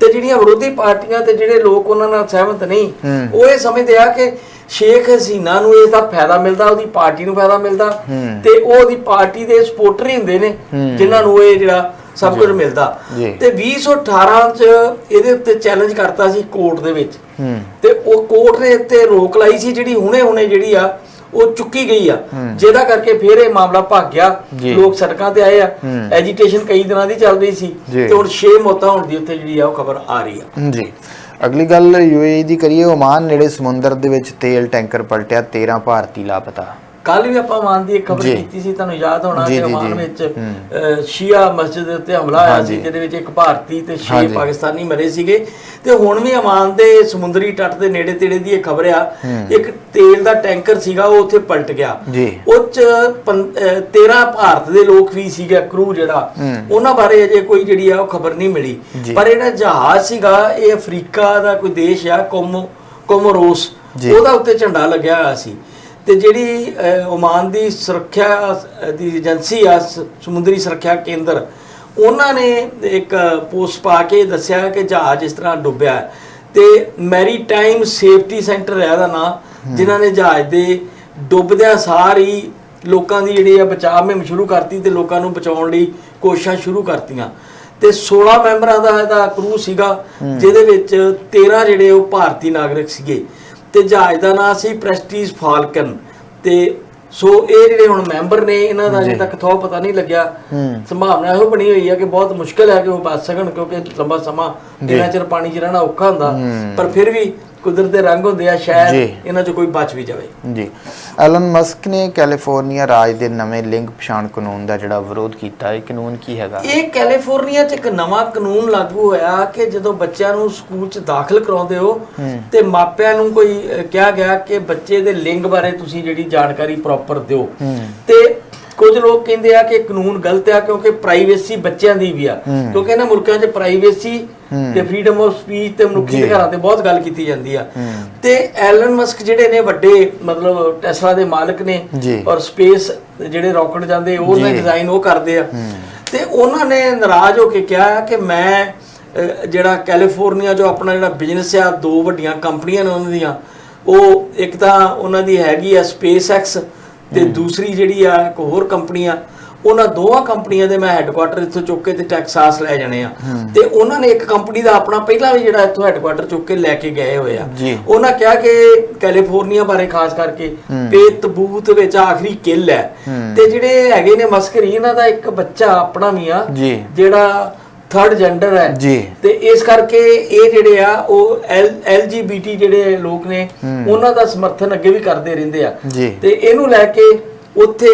ਤੇ ਜਿਹੜੀਆਂ ਵਿਰੋਧੀ ਪਾਰਟੀਆਂ ਤੇ ਜਿਹੜੇ ਲੋਕ ਉਹਨਾਂ ਨਾਲ ਸਹਿਮਤ ਨਹੀਂ ਉਹ ਇਹ ਸਮਝਦੇ ਆ ਕਿ ਸ਼ੇਖ ਹਸੀਨਾ ਨੂੰ ਇਸ ਦਾ ਫਾਇਦਾ ਮਿਲਦਾ ਉਹਦੀ ਪਾਰਟੀ ਨੂੰ ਫਾਇਦਾ ਮਿਲਦਾ ਤੇ ਉਹ ਉਹਦੀ ਪਾਰਟੀ ਦੇ ਸਪੋਰਟਰ ਹੀ ਹੁੰਦੇ ਨੇ ਜਿਨ੍ਹਾਂ ਨੂੰ ਇਹ ਜਿਹੜਾ ਸਭ ਕੁਝ ਮਿਲਦਾ। ਤੇ 2018 ਚ ਇਹਦੇ ਉੱਤੇ ਚੈਲੰਜ ਕਰਤਾ ਸੀ ਕੋਰਟ ਦੇ ਵਿੱਚ। ਤੇ ਉਹ ਕੋਰਟ ਨੇ ਇੱਥੇ ਰੋਕ ਲਾਈ ਸੀ ਜਿਹੜੀ ਹੁਣੇ-ਹੁਣੇ ਜਿਹੜੀ ਆ ਉਹ ਚੁੱਕੀ ਗਈ ਆ। ਜਿਹਦਾ ਕਰਕੇ ਫਿਰ ਇਹ ਮਾਮਲਾ ਭੱਗ ਗਿਆ। ਲੋਕ ਸੜਕਾਂ ਤੇ ਆਏ ਆ। ਐਜੀਟੇਸ਼ਨ ਕਈ ਦਿਨਾਂ ਦੀ ਚੱਲ ਰਹੀ ਸੀ। ਤੇ ਹੁਣ 6 ਮੌਤਾਂ ਹੋਣ ਦੀ ਉੱਥੇ ਜਿਹੜੀ ਆ ਉਹ ਖਬਰ ਆ ਰਹੀ ਆ। ਜੀ। ਅਗਲੀ ਗੱਲ ਯੂਏਈ ਦੀ ਕਰੀਏ ਓਮਾਨ ਨੇੜੇ ਸਮੁੰਦਰ ਦੇ ਵਿੱਚ ਤੇਲ ਟੈਂਕਰ ਪਲਟਿਆ 13 ਭਾਰਤੀ ਲਾਪਤਾ। ਕੱਲ ਵੀ ਆਪਾਂ ਮਾਨ ਦੀ ਇੱਕ ਖਬਰ ਜੀ। ਕੀਤੀ ਸੀ ਤੁਹਾਨੂੰ ਯਾਦ ਹੋਣਾ ਜੀ, ਕਿ ਜੀ, ਜੀ। ਵਿੱਚ ਸ਼ੀਆ ਮਸਜਿਦ ਦੇ ਉੱਤੇ ਹਮਲਾ ਹੋਇਆ ਹਾਂਜੀ। ਸੀ ਜਿਹਦੇ ਵਿੱਚ ਇੱਕ ਭਾਰਤੀ ਤੇ 6 ਹਾਂਜੀ। ਪਾਕਿਸਤਾਨੀ ਮਰੇ ਸੀਗੇ ਤੇ ਹੁਣ ਵੀ ਓਮਾਨ ਦੇ ਸਮੁੰਦਰੀ ਤੱਟ ਦੇ ਨੇੜੇ ਤੇੜੇ ਦੀ ਇਹ ਖਬਰ ਆ ਇੱਕ ਤੇਲ ਦਾ ਟੈਂਕਰ ਸੀਗਾ ਉਹ ਉੱਥੇ ਪਲਟ ਗਿਆ ਜੀ। ਉਹ ਚ ਪੰ- ਅਹ, 13 ਭਾਰਤ ਦੇ ਲੋਕ ਵੀ ਸੀਗਾ ਕਰੂ ਜਿਹੜਾ ਉਹਨਾਂ ਬਾਰੇ ਅਜੇ ਕੋਈ ਜਿਹੜੀ ਆ ਉਹ ਖਬਰ ਨਹੀਂ ਮਿਲੀ ਜੀ। ਪਰ ਜਿਹੜਾ ਜਹਾਜ਼ ਸੀਗਾ ਇਹ ਅਫਰੀਕਾ ਦਾ ਕੋਈ ਦੇਸ਼ ਆ ਕੋਮੋ ਕੋਮੋਰੋਸ ਜੀ। ਉਹਦਾ ਉੱਤੇ ਝੰਡਾ ਲੱਗਿਆ ਹੋਇਆ ਸੀ ਤੇ ਜਿਹੜੀ ਓਮਾਨ ਦੀ ਸੁਰੱਖਿਆ ਦੀ ਏਜੰਸੀ ਆ ਸਮੁੰਦਰੀ ਸੁਰੱਖਿਆ ਕੇਂਦਰ ਉਹਨਾਂ ਨੇ ਇੱਕ ਪੋਸਟ ਪਾ ਕੇ ਦੱਸਿਆ ਕਿ ਜਹਾਜ਼ ਇਸ ਤਰ੍ਹਾਂ ਡੁੱਬਿਆ। ਤੇ ਮੈਰੀਟਾਈਮ ਸੇਫਟੀ ਸੈਂਟਰ ਹੈ ਇਹਦਾ ਨਾਮ ਜਿਨ੍ਹਾਂ ਨੇ ਜਹਾਜ਼ ਦੇ ਡੁੱਬਦਿਆਂ ਸਾਰ ਹੀ ਲੋਕਾਂ ਦੀ ਜਿਹੜੀ ਆ ਬਚਾਅ ਮੁਹਿੰਮ ਸ਼ੁਰੂ ਕਰਤੀ ਤੇ ਲੋਕਾਂ ਨੂੰ ਬਚਾਉਣ ਲਈ ਕੋਸ਼ਿਸ਼ਾਂ ਸ਼ੁਰੂ ਕਰਤੀਆਂ। ਤੇ 16 ਮੈਂਬਰਾਂ ਦਾ ਇਹਦਾ ਕਰੂ ਸੀਗਾ ਜਿਹਦੇ ਵਿੱਚ 13 ਜਿਹੜੇ ਉਹ ਭਾਰਤੀ ਨਾਗਰਿਕ ਸੀਗੇ। ਤੇ ਜਹਾਜ਼ ਦਾ ਨਾਮ ਸੀ ਪ੍ਰੈਸਟੀਜ ਫਾਲਕਨ। ਤੇ ਸੋ ਇਹ ਜਿਹੜੇ ਹੁਣ ਮੈਂਬਰ ਨੇ ਇਹਨਾਂ ਦਾ ਅਜੇ ਤੱਕ ਥੋ ਪਤਾ ਨਹੀਂ ਲੱਗਿਆ। ਸੰਭਾਵਨਾ ਇਹੋ ਬਣੀ ਹੋਈ ਹੈ ਕਿ ਬਹੁਤ ਮੁਸ਼ਕਲ ਹੈ ਕਿ ਉਹ ਬਚ ਸਕਣ ਕਿਉਂਕਿ ਲੰਬਾ ਸਮਾਂ ਇਹਨਾਂ ਚਿਰ ਪਾਣੀ 'ਚ ਰਹਿਣਾ ਔਖਾ ਹੁੰਦਾ। ਪਰ ਫਿਰ ਵੀ ਕੁਦਰਤ ਦੇ ਰੰਗ ਹੁੰਦੇ ਆ ਸ਼ਾਇਦ। ਇਹਨਾਂ 'ਚ ਕੋਈ ਬਚ ਵੀ ਜਾਵੇ। ਜੀ। ਐਲਨ ਮਸਕ ਨੇ ਕੈਲੀਫੋਰਨੀਆ ਰਾਜ ਦੇ ਨਵੇਂ ਲਿੰਗ ਪਛਾਣ ਕਾਨੂੰਨ ਦਾ ਜਿਹੜਾ ਵਿਰੋਧ ਕੀਤਾ ਇਹ ਕਾਨੂੰਨ ਕੀ ਹੈਗਾ? ਇਹ ਕੈਲੀਫੋਰਨੀਆ 'ਚ ਇੱਕ ਨਵਾਂ ਕਾਨੂੰਨ ਲਾਗੂ ਹੋਇਆ ਕਿ ਜਦੋਂ ਬੱਚਿਆਂ ਨੂੰ ਸਕੂਲ 'ਚ ਦਾਖਲ ਕਰਾਉਂਦੇ ਹੋ ਤੇ ਮਾਪਿਆਂ ਨੂੰ ਕੋਈ ਕਿਹਾ ਗਿਆ ਕਿ ਬੱਚੇ ਦੇ ਲਿੰਗ ਬਾਰੇ ਤੁਸੀਂ ਜਿਹੜੀ ਜਾਣਕਾਰੀ ਪ੍ਰੋਪਰ ਦਿਓ। ਤੇ ਕੁਝ ਲੋਕ ਕਹਿੰਦੇ ਆ ਕਿ ਕਾਨੂੰਨ ਗਲਤ ਆ ਕਿਉਂਕਿ ਪ੍ਰਾਈਵੇਸੀ ਬੱਚਿਆਂ ਦੀ ਵੀ ਆ। ਕਿਉਂਕਿ ਇਹਨਾਂ ਮੁਲਕਾਂ 'ਚ ਪ੍ਰਾਈਵੇਸੀ ਤੇ ਫਰੀडम ਆਫ ਸਪੀਚ ਤੇ ਮਨੁੱਖੀ ਅਧਿਕਾਰਾਂ ਤੇ ਬਹੁਤ ਗੱਲ ਕੀਤੀ ਜਾਂਦੀ ਆ। ਤੇ ਐਲਨ ਮਸਕ ਜਿਹੜੇ ਨੇ ਵੱਡੇ ਮਤਲਬ ਟੈਸਲਾ ਦੇ ਮਾਲਕ ਨੇ। ਔਰ ਸਪੇਸ ਜਿਹੜੇ ਰਾਕਟ ਜਾਂਦੇ ਉਹਨਾਂ ਡਿਜ਼ਾਈਨ ਉਹ ਕਰਦੇ ਆ। ਤੇ ਉਹਨਾਂ ਨੇ ਨਾਰਾਜ਼ ਹੋ ਕੇ ਕਿਹਾ ਕਿ ਮੈਂ ਜਿਹੜਾ ਕੈਲੀਫੋਰਨੀਆ ਜੋ ਆਪਣਾ ਜਿਹੜਾ ਬਿਜ਼ਨਸ ਆ ਦੋ ਵੱਡੀਆਂ ਕੰਪਨੀਆਂ ਨੇ ਉਹਨਾਂ ਦੀਆਂ ਉਹ ਇੱਕ ਤਾਂ ਉਹਨਾਂ ਦੀ ਹੈਗੀ ਆ ਸਪੇਸ ਐਕਸ ਤੇ ਦੂਸਰੀ ਜਿਹੜੀ ਆ ਇੱਕ ਹੋਰ ਕੰਪਨੀ ਆ ਉਹਨਾਂ ਦੋਵਾਂ ਕੰਪਨੀਆਂ ਦੇ ਮੈਂ ਹੈੱਡਕੁਆਟਰ ਇੱਥੋਂ ਚੁੱਕ ਕੇ ਤੇ ਟੈਕਸਾਸ ਲੈ ਜਾਣੇ ਆ। ਤੇ ਉਹਨਾਂ ਨੇ ਇੱਕ ਕੰਪਨੀ ਦਾ ਆਪਣਾ ਪਹਿਲਾਂ ਵੀ ਜਿਹੜਾ ਇੱਥੋਂ ਹੈੱਡਕੁਆਟਰ ਚੁੱਕ ਕੇ ਲੈ ਕੇ ਗਏ ਹੋਏ ਆ। ਉਹਨਾਂ ਕਿਹਾ ਕਿ ਕੈਲੀਫੋਰਨੀਆ ਬਾਰੇ ਖਾਸ ਕਰਕੇ ਪੇ ਤਬੂਤ ਵਿੱਚ ਆਖਰੀ ਕਿੱਲ ਹੈ। ਤੇ ਜਿਹੜੇ ਹੈਗੇ ਨੇ ਮਸਕਰੀ ਇਹਨਾਂ ਦਾ ਇੱਕ ਬੱਚਾ ਆਪਣਾ ਵੀ ਆ ਜਿਹੜਾ ਥਰਡ ਜੈਂਡਰ ਹੈ। ਜੀ। ਤੇ ਇਸ ਕਰਕੇ ਇਹ ਜਿਹੜੇ ਆ ਉਹ ਐਲਜੀਬੀਟੀ ਜਿਹੜੇ ਲੋਕ ਨੇ ਉਹਨਾਂ ਦਾ ਸਮਰਥਨ ਅੱਗੇ ਵੀ ਕਰਦੇ ਰਹਿੰਦੇ ਆ। ਤੇ ਇਹਨੂੰ ਲੈ ਕੇ ਉੱਥੇ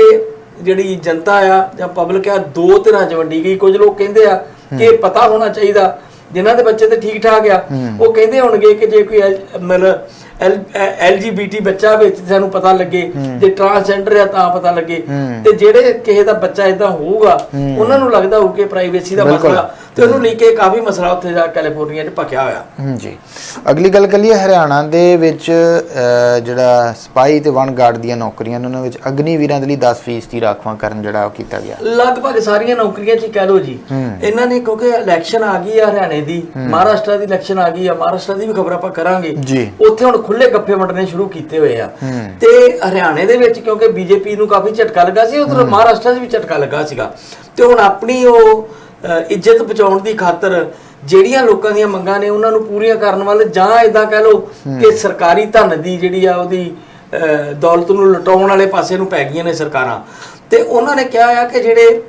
ਜਿਹੜੀ ਜਨਤਾ ਆ ਜਾਂ ਪਬਲਿਕ ਆ ਦੋ ਤਰ੍ਹਾਂ ਚ ਵੰਡੀ ਗਈ। ਕੁਝ ਲੋਕ ਕਹਿੰਦੇ ਆ ਕਿ ਪਤਾ ਹੋਣਾ ਚਾਹੀਦਾ ਜਿਨ੍ਹਾਂ ਦੇ ਬੱਚੇ ਤੇ ਠੀਕ ਠਾਕ ਆ ਉਹ ਕਹਿੰਦੇ ਹੋਣਗੇ ਕਿ ਜੇ ਕੋਈ ਮਤਲਬ ਐਲਜੀਬੀਟੀ ਬੱਚਾ ਵਿੱਚ ਸਾਨੂੰ ਪਤਾ ਲੱਗੇ ਜੇ ਟਰਾਂਸਜੈਂਡਰ ਆ ਤਾਂ ਪਤਾ ਲੱਗੇ। ਤੇ ਜਿਹੜੇ ਕਿਸੇ ਦਾ ਬੱਚਾ ਇਦਾਂ ਹੋਊਗਾ ਉਹਨਾਂ ਨੂੰ ਲੱਗਦਾ ਹੋਊ ਕਿ ਪ੍ਰਾਈਵੇਸੀ ਦਾ। ਮਸਲਾ ਤੇ ਉਹਨੂੰ ਲੈ ਕੇ ਕਾਫੀ ਮਸਲਾ ਉੱਥੇ ਜਾ ਕੈਲੀਫੋਰਨੀਆ 'ਚ ਪੱਕਿਆ ਹੋਇਆ। ਜੀ। ਅਗਲੀ ਗੱਲ ਕਰੀਏ ਹਰਿਆਣਾ ਦੇ ਵਿੱਚ ਜਿਹੜਾ ਸਪਾਈ ਤੇ ਵਨ ਗਾਰਡ ਦੀਆਂ ਨੌਕਰੀਆਂ ਨੇ ਉਹਨਾਂ ਵਿੱਚ ਅਗਨੀਵੀਰਾਂ ਦੇ ਲਈ 10% ਦੀ ਰਾਖਵਾਂਕਰਨ ਜਿਹੜਾ ਉਹ ਕੀਤਾ ਗਿਆ। ਲਗਭਗ ਸਾਰੀਆਂ ਨੌਕਰੀਆਂ 'ਚ ਕਹਿ ਲਓ ਜੀ। ਇਹਨਾਂ ਨੇ ਕਿਉਂਕਿ ਇਲੈਕਸ਼ਨ ਆ ਗਈ ਆ ਹਰਿਆਣੇ ਦੀ ਮਹਾਰਾਸ਼ਟਰ ਦੀ ਇਲੈਕਸ਼ਨ ਆ ਗਈ ਆ ਮਹਾਰਾਸ਼ਟਰ ਦੀ ਵੀ ਖਬਰ ਆਪਾਂ ਕਰਾਂਗੇ। ਜੀ। ਉੱਥੇ ਹੁਣ ਖੁੱਲੇ ਗੱਫੇ ਵੰਡਣੇ ਸ਼ੁਰੂ ਕੀਤੇ ਹੋਏ ਆ। ਤੇ ਹਰਿਆਣੇ ਦੇ ਵਿੱਚ ਕਿਉਂਕਿ ਬੀਜੇਪੀ ਨੂੰ ਕਾਫੀ ਝਟਕਾ ਲੱਗਾ ਸੀ ਉਧਰ ਮਹਾਰਾਸ਼ਟਰ 'ਚ ਵੀ ਝਟਕਾ ਲੱਗਾ ਸੀਗਾ। ਤੇ ਹੁਣ ਆਪਣੀ ਉਹ ਇੱਜ਼ਤ ਬਚਾਉਣ ਦੀ ਖਾਤਰ ਜਿਹੜੀਆਂ ਲੋਕਾਂ ਦੀਆਂ ਮੰਗਾਂ ਨੇ ਉਹਨਾਂ ਨੂੰ ਪੂਰੀਆਂ ਕਰਨ ਵੱਲ ਜਾਂ ਇਦਾਂ ਕਹਿ ਲਓ ਕਿ ਸਰਕਾਰੀ ਧਨ ਦੀ ਜਿਹੜੀ ਆ ਉਹਦੀ ਦੌਲਤ ਨੂੰ ਲੁਟਾਉਣ ਵਾਲੇ ਪਾਸੇ ਨੂੰ ਪੈ ਗਈਆਂ ਨੇ ਸਰਕਾਰਾਂ। ਤੇ ਉਹਨਾਂ ਨੇ ਕਿਹਾ ਆ ਕਿ ਜਿਹੜੇ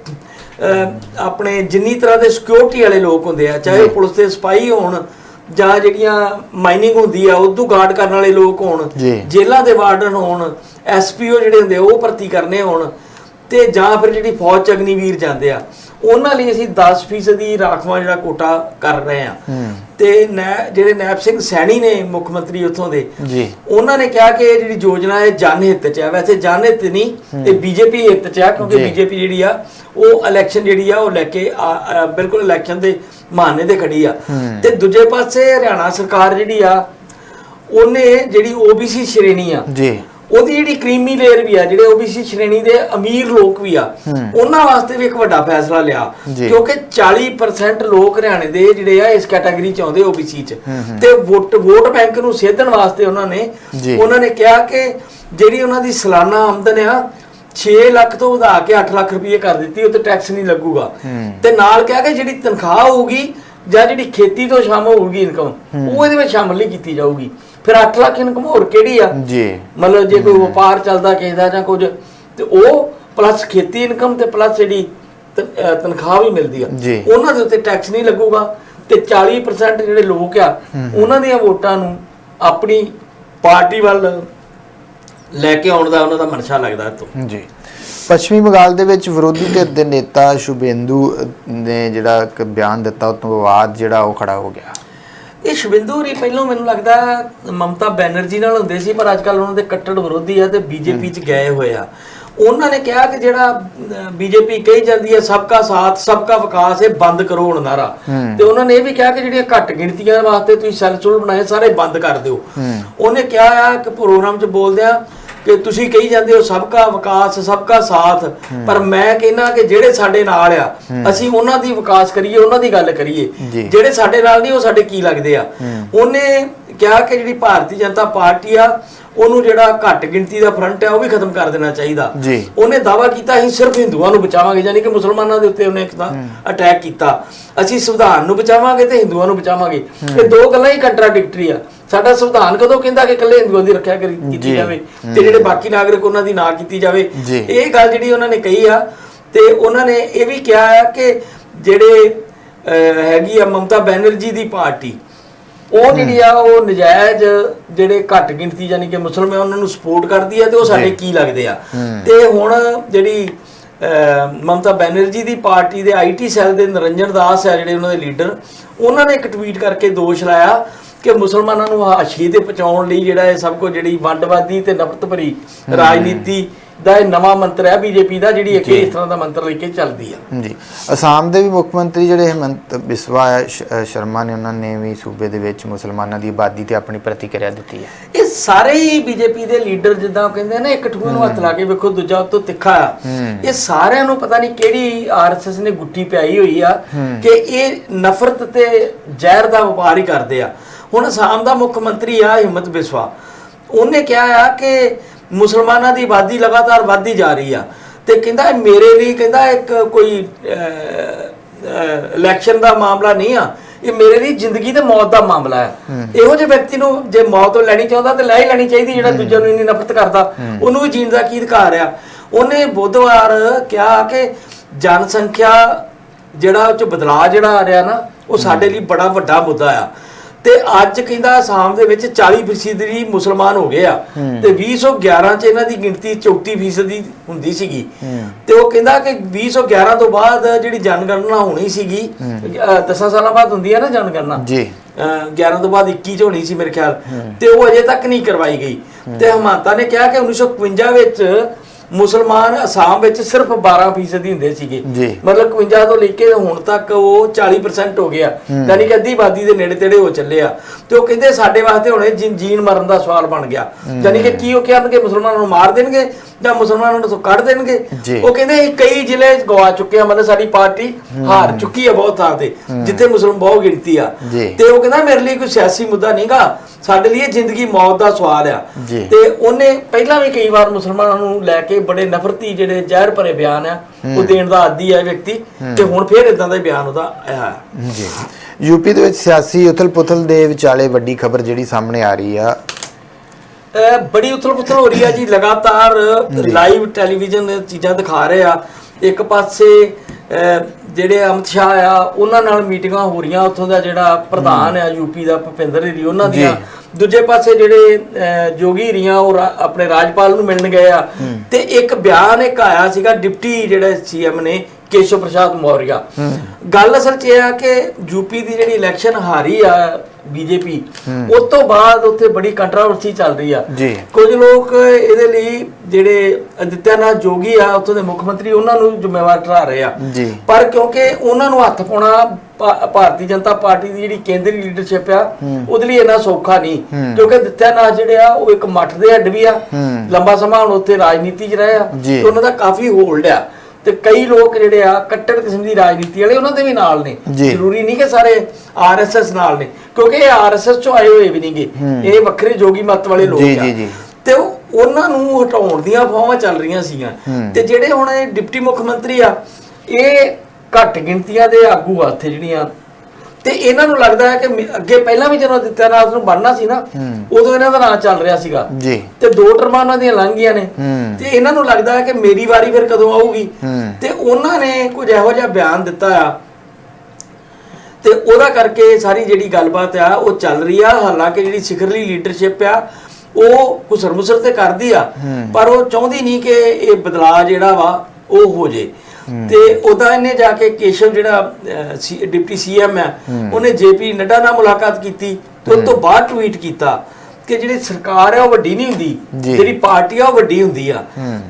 ਆਪਣੇ ਜਿੰਨੀ ਤਰ੍ਹਾਂ ਦੇ ਸਿਕਿਉਰਿਟੀ ਵਾਲੇ ਲੋਕ ਹੁੰਦੇ ਆ ਚਾਹੇ ਪੁਲਿਸ ਦੇ ਸਿਪਾਹੀ ਹੋਣ ਜਾਂ ਜਿਹੜੀਆਂ ਮਾਈਨਿੰਗ ਹੁੰਦੀ ਆ ਉਦੋਂ ਗਾਰਡ ਕਰਨ ਵਾਲੇ ਲੋਕ ਹੋਣ ਜੀ। ਜੇਲ੍ਹਾਂ ਦੇ ਵਾਰਡਨ ਹੋਣ ਐਸਪੀਓ ਜਿਹੜੇ ਹੁੰਦੇ ਆ, ਉਹ ਭਰਤੀ ਕਰਨੇ ਹੋਣ ਤੇ ਜਾਂ ਫਿਰ ਜਿਹੜੀ ਫੌਜ ਚ ਅਗਨੀਵੀਰ ਜਾਂਦੇ ਆ ਉਹਨਾਂ ਲਈ ਅਸੀਂ 10% ਦੀ ਰਾਖਵਾਂ ਜਿਹੜਾ ਕੋਟਾ ਕਰ ਰਹੇ ਆ ਤੇ ਜਿਹੜੇ ਨੈਬ ਸਿੰਘ ਸੈਣੀ ਨੇ ਮੁੱਖ ਮੰਤਰੀ ਉੱਥੋਂ ਦੇ ਜੀ। ਉਹਨਾਂ ਨੇ ਕਿਹਾ ਕਿ ਇਹ ਜਿਹੜੀ ਯੋਜਨਾ ਹੈ ਜਨ ਹਿੱਤ ਚ ਹੈ। ਵੈਸੇ ਜਨ ਹਿੱਤ ਨਹੀਂ ਇਹ ਬੀਜੇਪੀ ਹਿੱਤ ਚ ਹੈ ਕਿਉਂਕਿ। ਬੀਜੇਪੀ ਜਿਹੜੀ ਆ ਉਹ ਇਲੈਕਸ਼ਨ ਜਿਹੜੀ ਆ ਉਹ ਲੈ ਕੇ ਬਿਲਕੁਲ ਇਲੈਕਸ਼ਨ ਦੇ ਮਾਨੇ ਤੇ ਖੜੀ ਆ। ਤੇ ਦੂਜੇ ਪਾਸੇ ਹਰਿਆਣਾ ਸਰਕਾਰ ਜਿਹੜੀ ਆ ਉਹਨੇ ਜਿਹੜੀ OBC ਸ਼੍ਰੇਣੀ ਆ ਜੀ। ਉਹਦੀ ਜਿਹੜੀ ਕ੍ਰੀਮੀ ਲੇਅਰ ਵੀ ਆ ਜਿਹੜੇ OBC ਸ਼੍ਰੇਣੀ ਦੇ ਅਮੀਰ ਲੋਕ ਵੀ ਆ ਉਹਨਾਂ ਵਾਸਤੇ ਵੀ ਇੱਕ ਵੱਡਾ ਫੈਸਲਾ ਲਿਆ। ਕਿਉਂਕਿ 40% ਲੋਕ ਹਰਿਆਣੇ ਦੇ ਜਿਹੜੇ ਆ ਇਸ ਕੈਟਾਗਰੀ ਚ ਆਉਂਦੇ OBC ਚ। ਤੇ ਵੋਟ ਵੋਟ ਬੈਂਕ ਨੂੰ ਸੇਧਣ ਵਾਸਤੇ ਉਹਨਾਂ ਨੇ। ਉਹਨਾਂ ਨੇ ਕਿਹਾ ਕਿ ਜਿਹੜੀ ਉਹਨਾਂ ਦੀ ਸਾਲਾਨਾ ਆਮਦਨ ਆ 6 ਲੱਖ ਤੋਂ ਵਧਾ ਕੇ 8 ਲੱਖ ਰੁਪਏ ਕਰ ਦਿੱਤੀ ਉੱਤੇ ਟੈਕਸ ਨਹੀਂ ਲੱਗੂਗਾ। ਤੇ ਨਾਲ ਕਿਹਾ ਕਿ ਜਿਹੜੀ ਤਨਖਾਹ ਹੋਊਗੀ ਜਾਂ ਜਿਹੜੀ ਖੇਤੀ ਤੋਂ ਸ਼ਾਮਲ ਹੋਊਗੀ ਇਨਕਮ ਉਹ ਇਹਦੇ ਵਿੱਚ ਸ਼ਾਮਲ ਨਹੀਂ ਕੀਤੀ ਜਾਊਗੀ। ਫਿਰ 8 ਲੱਖ ਇਨਕਮ ਹੋਰ ਕਿਹੜੀ ਆ? ਜੀ। ਮਤਲਬ ਜੇ ਕੋਈ ਵਪਾਰ ਚੱਲਦਾ ਕਿਸੇ ਦਾ ਜਾਂ ਕੁਝ ਤੇ ਉਹ ਪਲੱਸ ਖੇਤੀ ਇਨਕਮ ਤੇ ਪਲੱਸ ਜਿਹੜੀ ਤਨਖਾਹ ਵੀ ਮਿਲਦੀ ਆ। ਉਹਨਾਂ ਦੇ ਉੱਤੇ ਟੈਕਸ ਨਹੀਂ ਲੱਗੂਗਾ ਤੇ 40% ਜਿਹੜੇ ਲੋਕ ਆ ਉਹਨਾਂ ਦੀਆਂ ਵੋਟਾਂ ਨੂੰ ਆਪਣੀ ਪਾਰਟੀ ਵੱਲ ਲੈ ਕੇ ਆਉਣ ਦਾ ਉਹਨਾਂ ਦਾ ਮਨਸ਼ਾ ਲੱਗਦਾ ਤੋਂ ਜੀ। ਪੱਛਮੀ ਬੰਗਾਲ ਦੇ ਵਿੱਚ ਵਿਰੋਧੀ ਧਿਰ ਦੇ ਨੇਤਾ ਸ਼ੁਭੇਂਦੂ ਨੇ ਜਿਹੜਾ ਇੱਕ ਬਿਆਨ ਦਿੱਤਾ ਉਹ ਤੋਂ ਵਿਵਾਦ ਜਿਹੜਾ ਉਹ ਖੜਾ ਹੋ ਗਿਆ। ਇਹ ਸ਼ਿਵਿੰਦੂ ਰੀ ਪਹਿਲਾਂ ਮੈਨੂੰ ਲੱਗਦਾ ਮਮਤਾ ਬੈਨਰਜੀ ਨਾਲ ਹੁੰਦੇ ਸੀ ਪਰ ਅੱਜ ਕੱਲ ਉਹਨਾਂ ਦੇ ਕੱਟੜ ਵਿਰੋਧੀ ਆ ਤੇ ਬੀਜੇਪੀ ਚ ਗਏ ਹੋਏ ਆ। ਉਹਨਾਂ ਨੇ ਕਿਹਾ ਕਿ ਜਿਹੜਾ ਬੀਜੇਪੀ ਕਹੀ ਜਾਂਦੀ ਹੈ ਸਬਕਾ ਸਾਥ ਸਬਕਾ ਵਿਕਾਸ ਇਹ ਬੰਦ ਕਰੋ ਹੁਣ ਨਾਰਾ। ਤੇ ਉਹਨਾਂ ਨੇ ਇਹ ਵੀ ਕਿਹਾ ਕਿ ਜਿਹੜੀਆਂ ਘੱਟ ਗਿਣਤੀਆਂ ਵਾਸਤੇ ਤੁਸੀਂ ਸੈੱਲ ਚੁਲ ਬਣਾਏ ਸਾਰੇ ਬੰਦ ਕਰ ਦਿਓ। ਉਹਨੇ ਕਿਹਾ ਆ ਕਿ ਪ੍ਰੋਗਰਾਮ ਚ ਬੋਲਦਿਆਂ ਕਿ ਤੁਸੀਂ ਕਹੀ ਜਾਂਦੇ ਹੋ ਸਬਕਾ ਵਿਕਾਸ ਸਬਕਾ ਸਾਥ। ਪਰ ਮੈਂ ਕਹਿੰਦਾ ਕਿ ਜਿਹੜੇ ਸਾਡੇ ਨਾਲ ਆ ਅਸੀਂ ਉਹਨਾਂ ਦੀ ਵਿਕਾਸ ਕਰੀਏ ਉਹਨਾਂ ਦੀ ਗੱਲ ਕਰੀਏ। ਜਿਹੜੇ ਸਾਡੇ ਨਾਲ ਨਹੀਂ ਉਹ ਸਾਡੇ ਕੀ ਲੱਗਦੇ ਆ? ਉਹਨੇ ਕਿਹਾ ਕਿ ਜਿਹੜੀ ਭਾਰਤੀ ਜਨਤਾ ਪਾਰਟੀ ਆ ਉਹਨੂੰ ਜਿਹੜਾ ਘੱਟ ਗਿਣਤੀ ਦਾ ਫਰੰਟ ਹੈ ਉਹ ਵੀ ਖਤਮ ਕਰ ਦੇਣਾ ਚਾਹੀਦਾ। ਉਹਨੇ ਦਾਵਾ ਕੀਤਾ ਅਸੀਂ ਸਿਰਫ ਹਿੰਦੂਆਂ ਨੂੰ ਬਚਾਵਾਂਗੇ ਯਾਨੀ ਕਿ ਮੁਸਲਮਾਨਾਂ ਦੇ ਉੱਤੇ ਉਹਨੇ ਇੱਕ ਤਾਂ ਅਟੈਕ ਕੀਤਾ। ਅਸੀਂ ਸੰਵਿਧਾਨ ਨੂੰ ਬਚਾਵਾਂਗੇ ਤੇ ਹਿੰਦੂਆਂ ਨੂੰ ਬਚਾਵਾਂਗੇ। ਇਹ ਦੋ ਗੱਲਾਂ ਹੀ ਕੰਟਰਾਡਿਕਟਰੀ ਆ। ਸਾਡਾ ਸੰਵਿਧਾਨ ਕਦੋਂ ਕਹਿੰਦਾ ਕਿ ਇਕੱਲੇ ਹਿੰਦੂਆਂ ਦੀ ਰੱਖਿਆ ਕਰੀ- ਕੀਤੀ ਜੀ। ਜਾਵੇ ਤੇ ਜਿਹੜੇ ਬਾਕੀ ਨਾਗਰਿਕ ਉਹਨਾਂ ਦੀ ਨਾ ਕੀਤੀ ਜਾਵੇ। ਜੀ। ਇਹ ਗੱਲ ਜਿਹੜੀ ਉਹਨਾਂ ਨੇ ਕਹੀ ਆ ਤੇ ਉਹਨਾਂ ਨੇ ਇਹ ਵੀ ਕਿਹਾ ਆ ਕਿ ਜਿਹੜੇ ਅਹ, ਹੈਗੀ ਆ ਮਮਤਾ ਬੈਨਰਜੀ ਦੀ ਪਾਰਟੀ ਉਹ ਜਿਹੜੀ ਆ ਉਹ ਨਜਾਇਜ਼ ਜਿਹੜੇ ਘੱਟ ਗਿਣਤੀ ਯਾਨੀ ਕਿ ਮੁਸਲਮਾਨ ਉਹਨਾਂ ਨੂੰ ਸਪੋਰਟ ਕਰਦੀ ਆ ਤੇ ਉਹ ਸਾਡੇ ਕੀ ਲੱਗਦੇ ਆ। ਤੇ ਹੁਣ ਜਿਹੜੀ ਅਹ, ਮਮਤਾ ਬੈਨਰਜੀ ਦੀ ਪਾਰਟੀ ਦੇ ਆਈਟੀ ਸੈੱਲ ਦੇ ਨਿਰੰਜਨ ਦਾਸ ਆ ਜਿਹੜੇ ਉਹਨਾਂ ਦੇ ਲੀਡਰ ਉਹਨਾਂ ਨੇ ਇੱਕ ਟਵੀਟ ਕਰਕੇ ਦੋਸ਼ ਲਾਇਆ ਕਿ ਮੁਸਲਮਾਨਾਂ ਨੂੰ ਹਾਸ਼ੀਏ ਤੇ ਪਹੁੰਚਾਉਣ ਲਈ ਜਿਹੜਾ ਇਹ ਸਭ ਕੁਝ ਜਿਹੜੀ ਵੰਡਵਾਦੀ ਤੇ ਨਫ਼ਰਤ ਭਰੀ ਰਾਜਨੀਤੀ ਦਾ ਇਹ ਨਵਾਂ ਮੰਤਰ ਹੈ ਬੀਜੇਪੀ ਦਾ ਜਿਹੜੀ ਇੱਕ ਇਸ ਤਰ੍ਹਾਂ ਦਾ ਮੰਤਰ ਲੈ ਕੇ ਚੱਲਦੀ ਆ। ਜੀ। ਅਸਾਮ ਦੇ ਵੀ ਮੁੱਖ ਮੰਤਰੀ ਜਿਹੜੇ ਹਿਮੰਤ ਬਿਸਵਾ ਸ਼ਰਮਾ ਨੇ ਉਹਨਾਂ ਨੇ ਵੀ ਸੂਬੇ ਦੇ ਵਿੱਚ ਮੁਸਲਮਾਨਾਂ ਦੀ ਆਬਾਦੀ ਤੇ ਆਪਣੀ ਪ੍ਰਤੀਕਿਰਿਆ ਦਿੱਤੀ ਹੈ। ਇਹ ਸਾਰੇ ਹੀ ਬੀਜੇਪੀ ਦੇ ਲੀਡਰ ਜਿੱਦਾਂ ਕਹਿੰਦੇ ਨਾ ਇੱਕ ਠੂਏ ਨੂੰ ਹੱਥ ਲਾ ਕੇ ਵੇਖੋ ਦੂਜਾ ਉਤੋਂ ਤਿੱਖਾ ਆ। ਇਹ ਸਾਰਿਆਂ ਨੂੰ ਪਤਾ ਨਹੀਂ ਕਿਹੜੀ ਆਰਐਸਐਸ ਨੇ ਗੁੱਟੀ ਪਿਆਈ ਹੋਈ ਆ ਕਿ ਇਹ ਨਫ਼ਰਤ ਤੇ ਜ਼ਹਿਰ ਦਾ ਵਪਾਰ ਹੀ ਕਰਦੇ ਆ। ਹੁਣ ਅਸਾਮ ਦਾ ਮੁੱਖ ਮੰਤਰੀ ਆ ਹਿੰਮਤ ਬਿਸਵਾ। ਉਹਨੇ ਕਿਹਾ ਆ ਕਿ ਮੁਸਲਮਾਨਾਂ ਦੀ ਆਬਾਦੀ ਲਗਾਤਾਰ ਵੱਧਦੀ ਜਾ ਰਹੀ ਆ। ਤੇ ਕਹਿੰਦਾ ਮੇਰੇ ਲਈ ਕਹਿੰਦਾ ਇੱਕ ਕੋਈ ਇਲੈਕਸ਼ਨ ਦਾ ਮਾਮਲਾ ਨਹੀਂ ਆ। ਇਹ ਮੇਰੇ ਲਈ ਜ਼ਿੰਦਗੀ ਤੇ ਮੌਤ ਦਾ ਮਾਮਲਾ ਹੈ। ਇਹੋ ਜਿਹੇ ਵਿਅਕਤੀ ਨੂੰ ਜੇ ਮੌਤ ਲੈਣੀ ਚਾਹੁੰਦਾ ਤੇ ਲੈ ਹੀ ਲੈਣੀ ਚਾਹੀਦੀ ਜਿਹੜਾ ਦੂਜਿਆਂ ਨੂੰ ਇੰਨੀ ਨਫ਼ਰਤ ਕਰਦਾ। ਉਹਨੂੰ ਵੀ ਜੀਣ ਦਾ ਕੀ ਅਧਿਕਾਰ ਆ। ਉਹਨੇ ਬੁੱਧਵਾਰ ਕਿਹਾ ਕਿ ਜਨਸੰਖਿਆ ਜਿਹੜਾ ਉਹ ਚ ਬਦਲਾਅ ਜਿਹੜਾ ਆ ਰਿਹਾ ਨਾ ਉਹ ਸਾਡੇ ਲਈ ਬੜਾ ਵੱਡਾ ਮੁੱਦਾ ਆ। ਤੇ ਅੱਜ ਕਹਿੰਦਾ ਆਸਾਮ ਦੇ ਵਿੱਚ 40% ਹੀ ਮੁਸਲਮਾਨ ਹੋ ਗਏ ਆ। ਤੇ 2011 ਚ ਇਹਨਾਂ ਦੀ ਗਿਣਤੀ 34% ਦੀ ਹੁੰਦੀ ਸੀਗੀ। ਤੇ ਉਹ ਕਹਿੰਦਾ ਕਿ 2011 ਤੋਂ ਬਾਅਦ ਜਿਹੜੀ ਜਨਗਣਨਾ ਹੋਣੀ ਸੀਗੀ 10 ਸਾਲਾਂ ਬਾਅਦ ਹੁੰਦੀ ਹੈ ਨਾ ਜਨਗਣਨਾ? ਜੀ। ਅਹ 11 ਤੋਂ ਬਾਅਦ 21 ਚ ਹੋਣੀ ਸੀ ਮੇਰੇ ਖਿਆਲ। ਤੇ ਉਹ ਅਜੇ ਤੱਕ ਨਹੀਂ ਕਰਵਾਈ ਗਈ। ਤੇ ਹਮਾਤਾ ਨੇ ਕਿਹਾ ਕਿ 1951 ਵਿੱਚ ਮੁਸਲਮਾਨ ਅਸਾਮ ਵਿੱਚ ਸਿਰਫ 12% ਹੀ ਹੁੰਦੇ ਸੀਗੇ। ਮਤਲਬ 51 ਤੋਂ ਲੈ ਕੇ ਹੁਣ ਤੱਕ ਉਹ 40% ਹੋ ਗਿਆ। ਯਾਨੀ ਕਿ ਅੱਧੀ ਆਬਾਦੀ ਦੇ ਨੇੜੇ ਤੇੜੇ ਹੋ ਚੱਲੇ ਆ ਤੇ ਉਹ ਕਹਿੰਦੇ ਸਾਡੇ ਵਾਸਤੇ ਹੁਣੇ ਜੀ- ਜੀਣ ਮਰਨ ਦਾ ਸਵਾਲ ਬਣ ਗਿਆ। ਯਾਨੀ ਕਿ ਕੀ ਉਹ ਕਹਿਣਗੇ? ਮੁਸਲਮਾਨਾਂ ਨੂੰ ਮਾਰ ਦੇਣਗੇ ਜਾਂ ਮੁਸਲਮਾਨਾਂ ਨੂੰ ਕੱਢ ਦੇਣਗੇ। ਉਹ ਕਹਿੰਦੇ ਕਈ ਜ਼ਿਲ੍ਹੇ ਗਵਾ ਚੁੱਕੇ ਆ। ਮਤਲਬ ਸਾਡੀ ਪਾਰਟੀ ਹਾਰ ਚੁੱਕੀ ਆ ਬਹੁਤ ਥਾਂ ਤੇ ਜਿੱਥੇ ਮੁਸਲਮਾਨ ਬਹੁਤ ਗਿਣਤੀ ਆ। ਤੇ ਉਹ ਕਹਿੰਦਾ ਮੇਰੇ ਲਈ ਕੋਈ ਸਿਆਸੀ ਮੁੱਦਾ ਨਹੀਂਗਾ। ਸਾਡੇ ਲਈ ਇਹ ਜ਼ਿੰਦਗੀ ਮੌਤ ਦਾ ਸਵਾਲ ਆ। ਤੇ ਉਹਨੇ ਪਹਿਲਾਂ ਵੀ ਕਈ ਵਾਰ ਮੁਸਲਮਾਨਾਂ ਨੂੰ ਲੈ ਕੇ ਬੜੇ ਨਫ਼ਰਤੀ ਜਿਹੜੇ ਜ਼ਹਿਰ ਭਰੇ ਬਿਆਨ ਆ ਉਹ ਦੇਣ ਦਾ ਆਦੀ ਹੈ ਵਿਅਕਤੀ ਤੇ ਹੁਣ ਫੇਰ ਇਦਾਂ ਦਾ ਬਿਆਨ ਉਹਦਾ ਆਇਆ ਜੀ। ਯੂਪੀ ਦੇ ਵਿੱਚ ਸਿਆਸੀ ਉਥਲ-ਪੁਥਲ ਦੇ ਵਿਚਾਲੇ ਵੱਡੀ ਖਬਰ ਜਿਹੜੀ ਸਾਹਮਣੇ ਆ ਰਹੀ ਆ। ਬੜੀ ਉਥਲ-ਪੁਥਲ ਹੋ ਰਹੀ ਆ ਜੀ ਲਗਾਤਾਰ ਲਾਈਵ ਟੈਲੀਵਿਜ਼ਨ ਚੀਜ਼ਾਂ ਦਿਖਾ ਰਹੇ ਆ। ਇੱਕ ਪਾਸੇ ਜਿਹੜੇ ਅਮਿਤ ਸ਼ਾਹ ਆ ਉਹਨਾਂ ਨਾਲ ਮੀਟਿੰਗਾਂ ਹੋ ਰਹੀਆਂ ਉੱਥੋਂ ਦਾ ਜਿਹੜਾ ਪ੍ਰਧਾਨ ਆ ਯੂਪੀ ਦਾ ਭੁਪਿੰਦਰ ਰੀ ਉਹਨਾਂ ਦੀਆਂ। ਦੂਜੇ ਪਾਸੇ ਜਿਹੜੇ ਜੋਗੀ ਰੀਆਂ ਉਹ ਆਪਣੇ ਰਾਜਪਾਲ ਨੂੰ ਮਿਲਣ ਗਏ ਆ। ਤੇ ਇੱਕ ਬਿਆਨ ਇੱਕ ਆਇਆ ਸੀਗਾ ਡਿਪਟੀ ਜਿਹੜਾ ਸੀਐਮ ਨੇ ਕੇਸ਼ਵ ਪ੍ਰਸਾਦ ਮੌਰਿਆ। ਗੱਲ ਅਸਲ 'ਚ ਇਹ ਆ ਕਿ ਯੂਪੀ ਦੀ ਜਿਹੜੀ ਇਲੈਕਸ਼ਨ ਹਾਰੀ ਆ ਬੀਜੇਪੀ। ਉਸ ਤੋਂ ਬਾਅਦ ਉੱਥੇ ਬੜੀ ਕੰਟਰੋਵਰਸੀ ਚੱਲ ਰਹੀ ਆ। ਕੁਝ ਲੋਕ ਇਹਦੇ ਲਈ ਜਿਹੜੇ ਅਦਿੱਤਿਆਨਾਥ ਜੋਗੀ ਆ ਉੱਥੋਂ ਦੇ ਮੁੱਖ ਮੰਤਰੀ ਉਹਨਾਂ ਨੂੰ ਜ਼ਿੰਮੇਵਾਰ ਠਹਿਰਾ ਰਹੇ ਆ। ਪਰ ਕਿਉਂਕਿ ਉਹਨਾਂ ਨੂੰ ਹੱਥ ਪਾਉਣਾ ਭਾਰਤੀ ਜਨਤਾ ਪਾਰਟੀ ਦੀ ਜਿਹੜੀ ਕੇਂਦਰੀ ਲੀਡਰਸ਼ਿਪ ਆ ਉਹਦੇ ਲਈ ਇੰਨਾ ਸੌਖਾ ਨਹੀਂ। ਕਿਉਂਕਿ ਦਿੱਤਿਆਨਾਥ ਜਿਹੜੇ ਆ ਉਹ ਇੱਕ ਮੱਠ ਦੇ ਹੱਡ ਵੀ ਆ। ਲੰਬਾ ਸਮਾਂ ਹੁਣ ਉੱਥੇ ਰਾਜਨੀਤੀ 'ਚ ਰਹੇ ਆ। ਤੇ ਉਹਨਾਂ ਦਾ ਕਾਫੀ ਹੋਲਡ ਆ। ਤੇ ਕਈ ਲੋਕ ਜਿਹੜੇ ਆ ਕੱਟੜ ਕਿਸਮ ਦੀ ਰਾਜਨੀਤੀ ਵਾਲੇ ਉਹਨਾਂ ਦੇ ਵੀ ਨਾਲ ਨੇ। ਜ਼ਰੂਰੀ ਨਹੀਂ ਕਿ ਸਾਰੇ ਆਰਐਸਐਸ ਨਾਲ ਨੇ ਕਿਉਂਕਿ ਇਹ ਆਰਐਸਐਸ ਚੋਂ ਆਏ ਹੋਏ ਵੀ ਨਹੀਂਗੇ ਇਹ ਵੱਖਰੇ ਜੋਗੀ ਮਤ ਵਾਲੇ ਲੋਕ ਆ। ਜੀ, ਜੀ। ਤੇ ਉਹ- ਉਹਨਾਂ ਨੂੰ ਹਟਾਉਣ ਦੀਆਂ ਫਾਵਾਂ ਚੱਲ ਰਹੀਆਂ ਸੀਗੀਆਂ। ਤੇ ਜਿਹੜੇ ਹੁਣ ਇਹ ਡਿਪਟੀ ਮੁੱਖ ਮੰਤਰੀ ਆ ਇਹ ਘੱਟ ਗਿਣਤੀਆਂ ਦੇ ਆਗੂ ਆ ਇੱਥੇ ਜਿਹੜੀਆਂ ਤੇ ਇਹਨਾਂ ਨੂੰ ਲੱਗਦਾ ਹੈ ਕਿ ਮੇ- ਅੱਗੇ ਪਹਿਲਾਂ ਵੀ ਜਦੋਂ ਦਿੱਤਿਆਨਾਥ ਨੂੰ ਬਣਨਾ ਸੀ ਨਾ ਉਦੋਂ ਇਹਨਾਂ ਦਾ ਨਾਂ ਚੱਲ ਰਿਹਾ ਸੀਗਾ। ਜੀ। ਤੇ ਦੋ ਟਰਮਾਂ ਉਹਨਾਂ ਦੀਆਂ ਲੰਘ ਗਈਆਂ ਨੇ। ਹੂੰ। ਤੇ ਇਹਨਾਂ ਨੂੰ ਲੱਗਦਾ ਹੈ ਕਿ ਮੇਰੀ ਵਾਰੀ ਫਿਰ ਕਦੋਂ ਆਊਗੀ। ਹੂੰ। ਤੇ ਉਹਨਾਂ ਨੇ ਕੁਝ ਇਹੋ ਜਿਹਾ ਬਿਆਨ ਦਿੱਤਾ ਆ। ਤੇ ਉਹਦਾ ਕਰਕੇ ਸਾਰੀ ਜਿਹੜੀ ਗੱਲਬਾਤ ਆ ਉਹ ਚੱਲ ਰਹੀ ਆ। ਹਾਲਾਂਕਿ ਜਿਹੜੀ ਸਿਖਰਲੀ ਲੀਡਰਸ਼ਿਪ ਆ ਉਹ ਹੁਸਰ-ਮੁਸਰ ਤੇ ਕਰਦੀ ਆ। ਪਰ ਉਹ ਚਾਹੁੰਦੀ ਨਹੀਂ ਕਿ ਇਹ ਬਦਲਾਅ ਜਿਹੜਾ ਵਾ ਉਹ ਹੋ ਜੇ। ਤੇ ਉਹਦਾ ਇਹਨੇ ਜਾ ਕੇ ਕੇਸ਼ਵ ਜਿਹੜਾ ਡਿਪਟੀ ਸੀਐਮ ਆ ਉਹਨੇ ਜੇਪੀ ਨੱਡਾ ਨਾਲ ਮੁਲਾਕਾਤ ਕੀਤੀ ਤੇ ਉਸ ਤੋਂ ਬਾਅਦ ਟਵੀਟ ਕੀਤਾ ਕਿ ਜਿਹੜੀ ਸਰਕਾਰ ਆ ਉਹ ਵੱਡੀ ਨਹੀਂ ਹੁੰਦੀ ਜੀ। ਜਿਹੜੀ ਪਾਰਟੀ ਆ ਉਹ ਵੱਡੀ ਹੁੰਦੀ ਆ।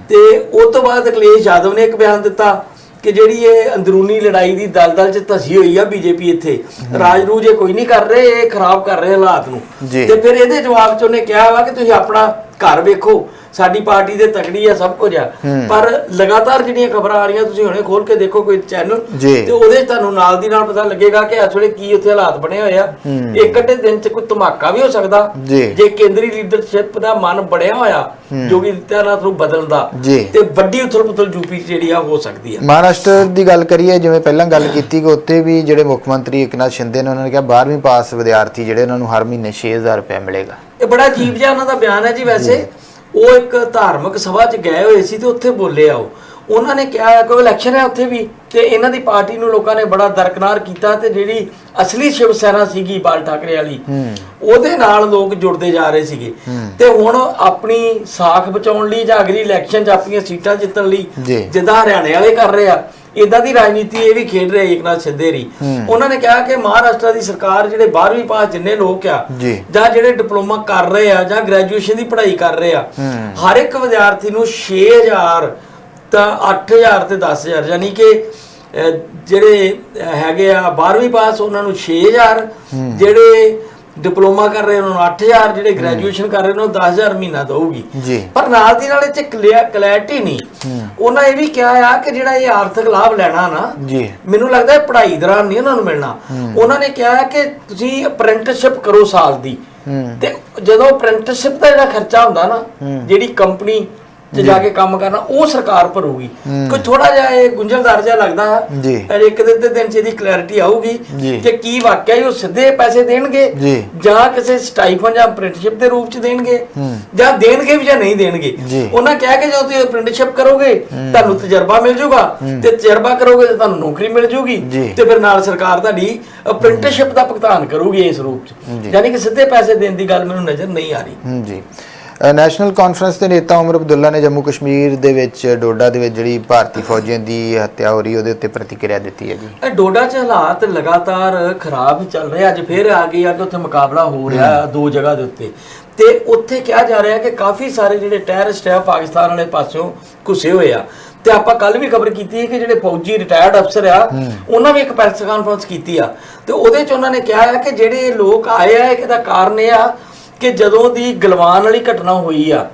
ਤੇ ਉਸ ਤੋਂ ਬਾਅਦ ਅਖਿਲੇਸ਼ ਯਾਦਵ ਨੇ ਇੱਕ ਬਿਆਨ ਦਿੱਤਾ ਕਿ ਜਿਹੜੀ ਇਹ ਅੰਦਰੂਨੀ ਲੜਾਈ ਦੀ ਦਲਦਲ ਚ ਧਸੀ ਹੋਈ ਆ ਬੀਜੇਪੀ ਇੱਥੇ ਰਾਜ ਰੂਜ ਇਹ ਕੋਈ ਨਹੀਂ ਕਰ ਰਹੇ ਇਹ ਖਰਾਬ ਕਰ ਰਹੇ ਹਾਲਾਤ ਨੂੰ। ਜੀ। ਤੇ ਫਿਰ ਇਹਦੇ ਜਵਾਬ ਚ ਉਹਨੇ ਕਿਹਾ ਵਾ ਕਿ ਤੁਸੀਂ ਆਪਣਾ ਘਰ ਵੇਖੋ ਸਾਡੀ ਪਾਰਟੀ ਦੇ ਤਕੜੀ ਆ ਸਭ ਕੁਝ ਆ। ਪਰ ਲਗਾਤਾਰ ਜਿਹੜੀਆਂ ਖਬਰਾਂ ਆ ਰਹੀਆਂ ਤੁਸੀਂ ਹੁਣੇ ਖੋਲ ਕੇ ਦੇਖੋ ਕੋਈ ਚੈਨਲ। ਤੇ ਉਹਦੇ ਤੁਹਾਨੂੰ ਨਾਲ ਦੀ ਨਾਲ ਪਤਾ ਲੱਗੇਗਾ ਕਿ ਇਸ ਵੇਲੇ ਕੀ ਉੱਥੇ ਹਾਲਾਤ ਬਣੇ ਹੋਏ ਆ। ਇੱਕ ਅੱਧੇ ਦਿਨ 'ਚ ਕੋਈ ਧਮਾਕਾ ਵੀ ਹੋ ਸਕਦਾ। ਜੀ। ਕੇਂਦਰੀ ਲੀਡਰਸ਼ਿਪ ਦਾ ਮਨ ਬਣਿਆ ਹੋਇਆ ਜੋਗੀ ਆਦਿੱਤਿਆਨਾਥ ਨੂੰ ਬਦਲਣ ਦਾ। ਤੇ ਵੱਡੀ ਉਥਲ-ਪੁਥਲ ਯੂਪੀ ਜਿਹੜੀ ਆ ਹੋ ਸਕਦੀ ਆ। ਮਹਾਰਾਸ਼ਟਰ ਦੀ ਗੱਲ ਕਰੀਏ ਜਿਵੇਂ ਪਹਿਲਾਂ ਗੱਲ ਕੀਤੀ ਕਿ ਉੱਥੇ ਵੀ ਜਿਹੜੇ ਮੁੱਖ ਮੰਤਰੀ ਇਕਨਾਥ ਸ਼ਿੰਦੇ ਨੇ ਉਹਨਾਂ ਨੇ ਕਿਹਾ 12ਵੀਂ ਪਾਸ ਵਿਦਿਆਰਥੀ ਜਿਹੜੇ ਉਹਨਾਂ ਨੂੰ ਹਰ ਮਹੀਨੇ 6000 ਰੁਪਏ ਮਿਲੇਗਾ। ਇਹ ਬੜਾ ਅਜੀਬ ਜਿਹਾ ਉਹਨਾਂ ਦਾ ਬਿਆਨ ਹੈ ਜੀ ਵੈਸੇ। ਉਹ ਇੱਕ ਧਾਰਮਿਕ ਸਭਾ 'ਚ ਗਏ ਹੋਏ ਸੀ ਤੇ ਉੱਥੇ ਬੋਲੇ ਆ ਉਹ। ਉਹਨਾਂ ਨੇ ਕਿਹਾ ਕਿ ਇਲੈਕਸ਼ਨ ਹੈ ਉੱਥੇ ਵੀ? ਤੇ ਇਹਨਾਂ ਦੀ ਪਾਰਟੀ ਨੂੰ ਲੋਕਾਂ ਨੇ ਬੜਾ ਦਰਕਨਾਰ ਕੀਤਾ ਤੇ ਜਿਹੜੀ ਅਸਲੀ ਸ਼ਿਵ ਸੈਨਾ ਸੀਗੀ ਬਾਲ ਠਾਕਰੇ ਵਾਲੀ ਉਹਦੇ ਨਾਲ ਲੋਕ ਜੁੜਦੇ ਜਾ ਰਹੇ ਸੀਗੇ। ਤੇ ਹੁਣ ਆਪਣੀ ਸਾਖ ਬਚਾਉਣ ਲਈ ਜਾਂ ਅਗਲੀ ਇਲੈਕਸ਼ਨ 'ਚ ਆਪਣੀਆਂ ਸੀਟਾਂ ਜਿੱਤਣ ਲਈ। ਜਿੱਦਾਂ ਹਰਿਆਣੇ ਵਾਲੇ ਕਰ ਰਹੇ ਆ ਇਦਾਂ ਦੀ ਰਾਜਨੀਤੀ ਇਹ ਵੀ ਖੇਡ ਰਹੇ ਏਕਨਾਥ ਸ਼ਿੰਦੇ ਰੀ ਉਹਨਾਂ ਨੇ ਕਿਹਾ ਕਿ ਮਹਾਰਾਸ਼ਟਰ ਦੀ ਸਰਕਾਰ ਜਿਹੜੇ 12ਵੀਂ ਪਾਸ ਜਿੰਨੇ ਲੋਕ ਆ ਜੀ। ਜਿਹੜੇ ਡਿਪਲੋਮਾ ਕਰ ਰਹੇ ਆ ਜਾਂ ਗ੍ਰੈਜੂਏਸ਼ਨ ਦੀ ਪੜ੍ਹਾਈ ਕਰ ਰਹੇ ਆ ਹਰ ਇੱਕ ਵਿਦਿਆਰਥੀ ਨੂੰ 6000 ਤਾਂ 8000 ਤੇ 10000 ਯਾਨੀ ਕਿ ਜਿਹੜੇ ਹੈਗੇ ਆ 12ਵੀਂ ਪਾਸ ਉਹਨਾਂ ਨੂੰ 6000 ਜਿਹੜੇ ਡਿਪਲੋਮਾ ਕਰ ਰਹੇ ਉਹਨਾਂ ਨੂੰ 8000 ਜਿਹੜੇ ਗ੍ਰੈਜੂਏਸ਼ਨ ਕਰ ਰਹੇ ਉਹਨਾਂ ਨੂੰ 10000 ਮਹੀਨਾ ਦਊਗੀ ਜੀ। ਪਰ ਨਾਲ ਦੀ ਨਾਲ ਇਹ ਚ ਕਲੈਰਿਟੀ ਨਹੀਂ। ਉਹਨਾਂ ਇਹ ਵੀ ਕਿਹਾ ਆ ਕਿ ਜਿਹੜਾ ਇਹ ਆਰਥਿਕ ਲਾਭ ਲੈਣਾ ਨਾ ਜੀ। ਮੈਨੂੰ ਲੱਗਦਾ ਹੈ ਪੜ੍ਹਾਈ ਦੌਰਾਨ ਨਹੀਂ ਉਹਨਾਂ ਨੂੰ ਮਿਲਣਾ। ਉਹਨਾਂ ਨੇ ਕਿਹਾ ਕਿ ਤੁਸੀਂ ਅਪ੍ਰੈਂਟਿਸਸ਼ਿਪ ਕਰੋ ਸਾਲ ਦੀ। ਤੇ ਜਦੋਂ ਅਪ੍ਰੈਂਟਿਸਸ਼ਿਪ ਦਾ ਜਿਹੜਾ ਖਰਚਾ ਹੁੰਦਾ ਨਾ ਜਿਹੜੀ ਕੰਪਨੀ 'ਚ ਜਾ ਕੇ ਕੰਮ ਕਰਨਾ ਉਹ ਸਰਕਾਰ ਭਰੂਗੀ ਕੋਈ ਥੋੜਾ ਜਿਹਾ ਇਹ ਗੁੰਝਲਦਾਰ ਜਿਹਾ ਲੱਗਦਾ ਹੈ ਜੀ। ਪਰ ਇੱਕ ਦਿਨ ਦੇ ਦਿਨ ਚ ਇਹਦੀ ਕਲੈਰਿਟੀ ਆਊਗੀ। ਕਿ ਕੀ ਵਾਕਿਆ ਹੀ ਉਹ ਸਿੱਧੇ ਪੈਸੇ ਦੇਣਗੇ ਜੀ। ਕਿਸੇ ਸਟਾਈਫਨ ਜਾਂ ਅਪ੍ਰੈਂਟਿਸਸ਼ਿਪ ਦੇ ਰੂਪ ਚ ਦੇਣਗੇ ਜਾਂ ਦੇਣਗੇ ਵੀ ਜਾਂ ਨਹੀਂ ਦੇਣਗੇ। ਉਹਨਾਂ ਕਿਹਾ ਕਿ ਜਦੋਂ ਤੁਸੀਂ ਅਪ੍ਰੈਂਟਿਸਸ਼ਿਪ ਕਰੋਗੇ ਤੁਹਾਨੂੰ ਤਜਰਬਾ ਮਿਲ ਜਾਊਗਾ ਤੇ ਤਜਰਬਾ ਕਰੋਗੇ ਤਾਂ ਤੁਹਾਨੂੰ ਨੌਕਰੀ ਮਿਲ ਜਾਊਗੀ। ਤੇ ਫਿਰ ਨਾਲ ਸਰਕਾਰ ਤੁਹਾਡੀ ਅਪ੍ਰੈਂਟਿਸਸ਼ਿਪ ਦਾ ਭੁਗਤਾਨ ਕਰੂਗੀ ਇਸ ਰੂਪ ਚ ਯਾਨੀ ਕਿ ਸਿੱਧੇ ਪੈਸੇ ਦੇਣ ਦੀ ਗੱਲ ਮੈਨੂੰ ਨਜ਼ਰ ਨਹੀਂ ਆ ਰਹੀ ਜੀ ਨੈਸ਼ਨਲ ਕਾਨਫਰੰਸ ਦੇ ਨੇਤਾ ਉਮਰ ਅਬਦੁੱਲਾ ਨੇ ਜੰਮੂ ਕਸ਼ਮੀਰ ਦੇ ਵਿੱਚ ਡੋਡਾ ਦੇ ਵਿੱਚ ਜਿਹੜੀ ਭਾਰਤੀ ਫੌਜੀਆਂ ਦੀ ਹੱਤਿਆ ਹੋ ਰਹੀ ਉਹਦੇ ਉੱਤੇ ਪ੍ਰਤੀਕਿਰਿਆ ਦਿੱਤੀ ਹੈ ਜੀ। ਇਹ ਡੋਡਾ ਚ ਹਾਲਾਤ ਲਗਾਤਾਰ ਖਰਾਬ ਚੱਲ ਰਹੇ ਅੱਜ ਫੇਰ ਆ ਗਈ ਆ ਕਿ ਉੱਥੇ ਮੁਕਾਬਲਾ ਹੋ ਰਿਹਾ ਦੋ ਜਗ੍ਹਾ ਦੇ ਉੱਤੇ। ਤੇ ਉੱਥੇ ਕਿਹਾ ਜਾ ਰਿਹਾ ਕਿ ਕਾਫੀ ਸਾਰੇ ਜਿਹੜੇ ਟੈਰਰਿਸਟ ਆ ਪਾਕਿਸਤਾਨ ਵਾਲੇ ਪਾਸਿਓਂ ਘੁਸੇ ਹੋਏ ਆ। ਤੇ ਆਪਾਂ ਕੱਲ ਵੀ ਖਬਰ ਕੀਤੀ ਹੈ ਕਿ ਜਿਹੜੇ ਫੌਜੀ ਰਿਟਾਇਰਡ ਅਫਸਰ ਆ ਉਹਨਾਂ ਵੀ ਇੱਕ ਪ੍ਰੈਸ ਕਾਨਫਰੰਸ ਕੀਤੀ ਆ। ਤੇ ਉਹਦੇ ਚ ਉਹਨਾਂ ਨੇ ਕਿਹਾ ਹੈ ਕਿ ਜਿਹੜੇ ਲੋਕ ਆਏ ਆ ਇਹਦਾ ਕਾਰਨ ਇਹ ਆ ਕਿ ਜਦੋਂ ਦੀ ਗਲਵਾਨ ਵਾਲੀ ਘਟਨਾ ਹੋਈ ਆ